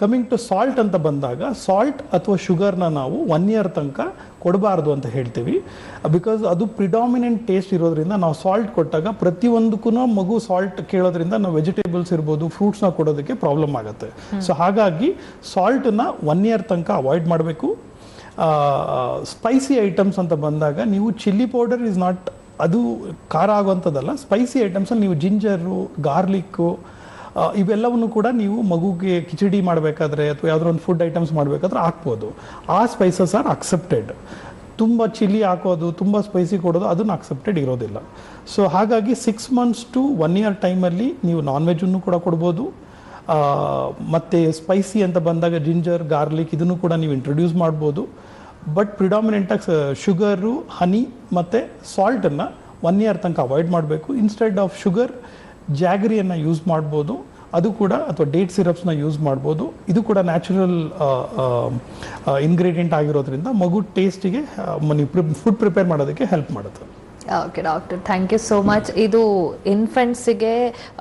ಕಮಿಂಗ್ ಟು ಸಾಲ್ಟ್ ಅಂತ ಬಂದಾಗ ಸಾಲ್ಟ್ ಅಥವಾ ಶುಗರ್ನ ನಾವು ಒನ್ ಇಯರ್ ತನಕ ಕೊಡಬಾರ್ದು ಅಂತ ಹೇಳ್ತೀವಿ. ಬಿಕಾಸ್ ಅದು ಪ್ರಿಡಾಮಿನೆಂಟ್ ಟೇಸ್ಟ್ ಇರೋದ್ರಿಂದ ನಾವು ಸಾಲ್ಟ್ ಕೊಟ್ಟಾಗ ಪ್ರತಿಯೊಂದಕ್ಕೂ ಮಗು ಸಾಲ್ಟ್ ಕೇಳೋದ್ರಿಂದ ನಾವು ವೆಜಿಟೇಬಲ್ಸ್ ಇರ್ಬೋದು ಫ್ರೂಟ್ಸ್ನ ಕೊಡೋದಕ್ಕೆ ಪ್ರಾಬ್ಲಮ್ ಆಗುತ್ತೆ. ಸೊ ಹಾಗಾಗಿ ಸಾಲ್ಟನ್ನ ಒನ್ ಇಯರ್ ತನಕ ಅವಾಯ್ಡ್ ಮಾಡಬೇಕು. ಸ್ಪೈಸಿ ಐಟಮ್ಸ್ ಅಂತ ಬಂದಾಗ ನೀವು ಚಿಲ್ಲಿ ಪೌಡರ್ ಇಸ್ ನಾಟ್ ಅದು ಖಾರ ಆಗುವಂಥದ್ದಲ್ಲ. ಸ್ಪೈಸಿ ಐಟಮ್ಸಲ್ಲಿ ನೀವು ಜಿಂಜರು ಗಾರ್ಲಿಕ್ಕು ಇವೆಲ್ಲವನ್ನು ಕೂಡ ನೀವು ಮಗುಗೆ ಕಿಚಡಿ ಮಾಡಬೇಕಾದ್ರೆ ಅಥವಾ ಯಾವುದೋ ಒಂದು ಫುಡ್ ಐಟಮ್ಸ್ ಮಾಡಬೇಕಾದ್ರೆ ಹಾಕ್ಬೋದು. ಆ ಸ್ಪೈಸಸ್ ಆರ್ ಅಕ್ಸೆಪ್ಟೆಡ್ ತುಂಬ ಚಿಲ್ಲಿ ಹಾಕೋದು, ತುಂಬ ಸ್ಪೈಸಿ ಕೊಡೋದು, ಅದನ್ನು ಅಕ್ಸೆಪ್ಟೆಡ್ ಇರೋದಿಲ್ಲ. ಸೊ ಹಾಗಾಗಿ six months to one year ಟೈಮಲ್ಲಿ ನೀವು ನಾನ್ ವೆಜ್ಜನ್ನು ಕೂಡ ಕೊಡ್ಬೋದು. ಮತ್ತು ಮತ್ತೆ ಸ್ಪೈಸಿ ಅಂತ ಬಂದಾಗ ಜಿಂಜರ್ ಗಾರ್ಲಿಕ್ ಇದನ್ನು ಕೂಡ ನೀವು ಇಂಟ್ರೊಡ್ಯೂಸ್ ಮಾಡ್ಬೋದು. ಬಟ್ ಪ್ರಿಡಾಮಿನೆಂಟಾಗಿ ಶುಗರು ಹನಿ ಮತ್ತು ಸಾಲ್ಟನ್ನು ಒನ್ ಇಯರ್ ತನಕ ಅವಾಯ್ಡ್ ಮಾಡಬೇಕು. ಇನ್ಸ್ಟೆಡ್ ಆಫ್ ಶುಗರ್ ಜಾಗರಿಯನ್ನು ಯೂಸ್ ಮಾಡ್ಬೋದು ಅದು ಕೂಡ ಅಥವಾ ಡೇಟ್ ಸಿರಪ್ಸ್ನ ಯೂಸ್ ಮಾಡ್ಬೋದು. ಇದು ಕೂಡ ನ್ಯಾಚುರಲ್ ಇಂಗ್ರೀಡಿಯೆಂಟ್ ಆಗಿರೋದ್ರಿಂದ ಮಗು ಟೇಸ್ಟಿಗೆ ನೀವು ಫುಡ್ ಪ್ರಿಪೇರ್ ಮಾಡೋದಕ್ಕೆ ಹೆಲ್ಪ್ ಮಾಡುತ್ತೆ. Okay doctor thank you so much ಇದು ಇನ್ಫೆಂಟ್ಸಿಗೆ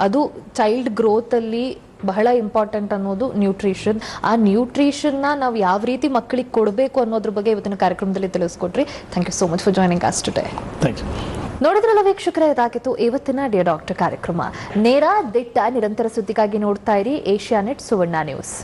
ಅದು ಚೈಲ್ಡ್ ಗ್ರೋತಲ್ಲಿ ಬಹಳ ಇಂಪಾರ್ಟೆಂಟ್ ಅನ್ನೋದು ನ್ಯೂಟ್ರಿಷನ್ ಆ ನ್ಯೂಟ್ರಿಷನ್ನ ನಾವು ಯಾವ ರೀತಿ ಮಕ್ಕಳಿಗೆ ಕೊಡಬೇಕು ಅನ್ನೋದ್ರ ಬಗ್ಗೆ ಇವತ್ತಿನ ಕಾರ್ಯಕ್ರಮದಲ್ಲಿ ತಿಳಿಸ್ಕೊಟ್ರಿ. Thank you so much for joining us today thank you ನೋಡಿದ್ರಲ್ಲ ವೀಕ್ಷಕರೇ, ಇದಾಗಿತ್ತು ಇವತ್ತಿನ ಡಿಯರ್ ಡಾಕ್ಟರ್ ಕಾರ್ಯಕ್ರಮ. ನೇರ ದಿಟ್ಟ ನಿರಂತರ ಸುದ್ದಿಗಾಗಿ ನೋಡ್ತಾ ಇರಿ ಏಷ್ಯಾನೆಟ್ ಸುವರ್ಣ ನ್ಯೂಸ್.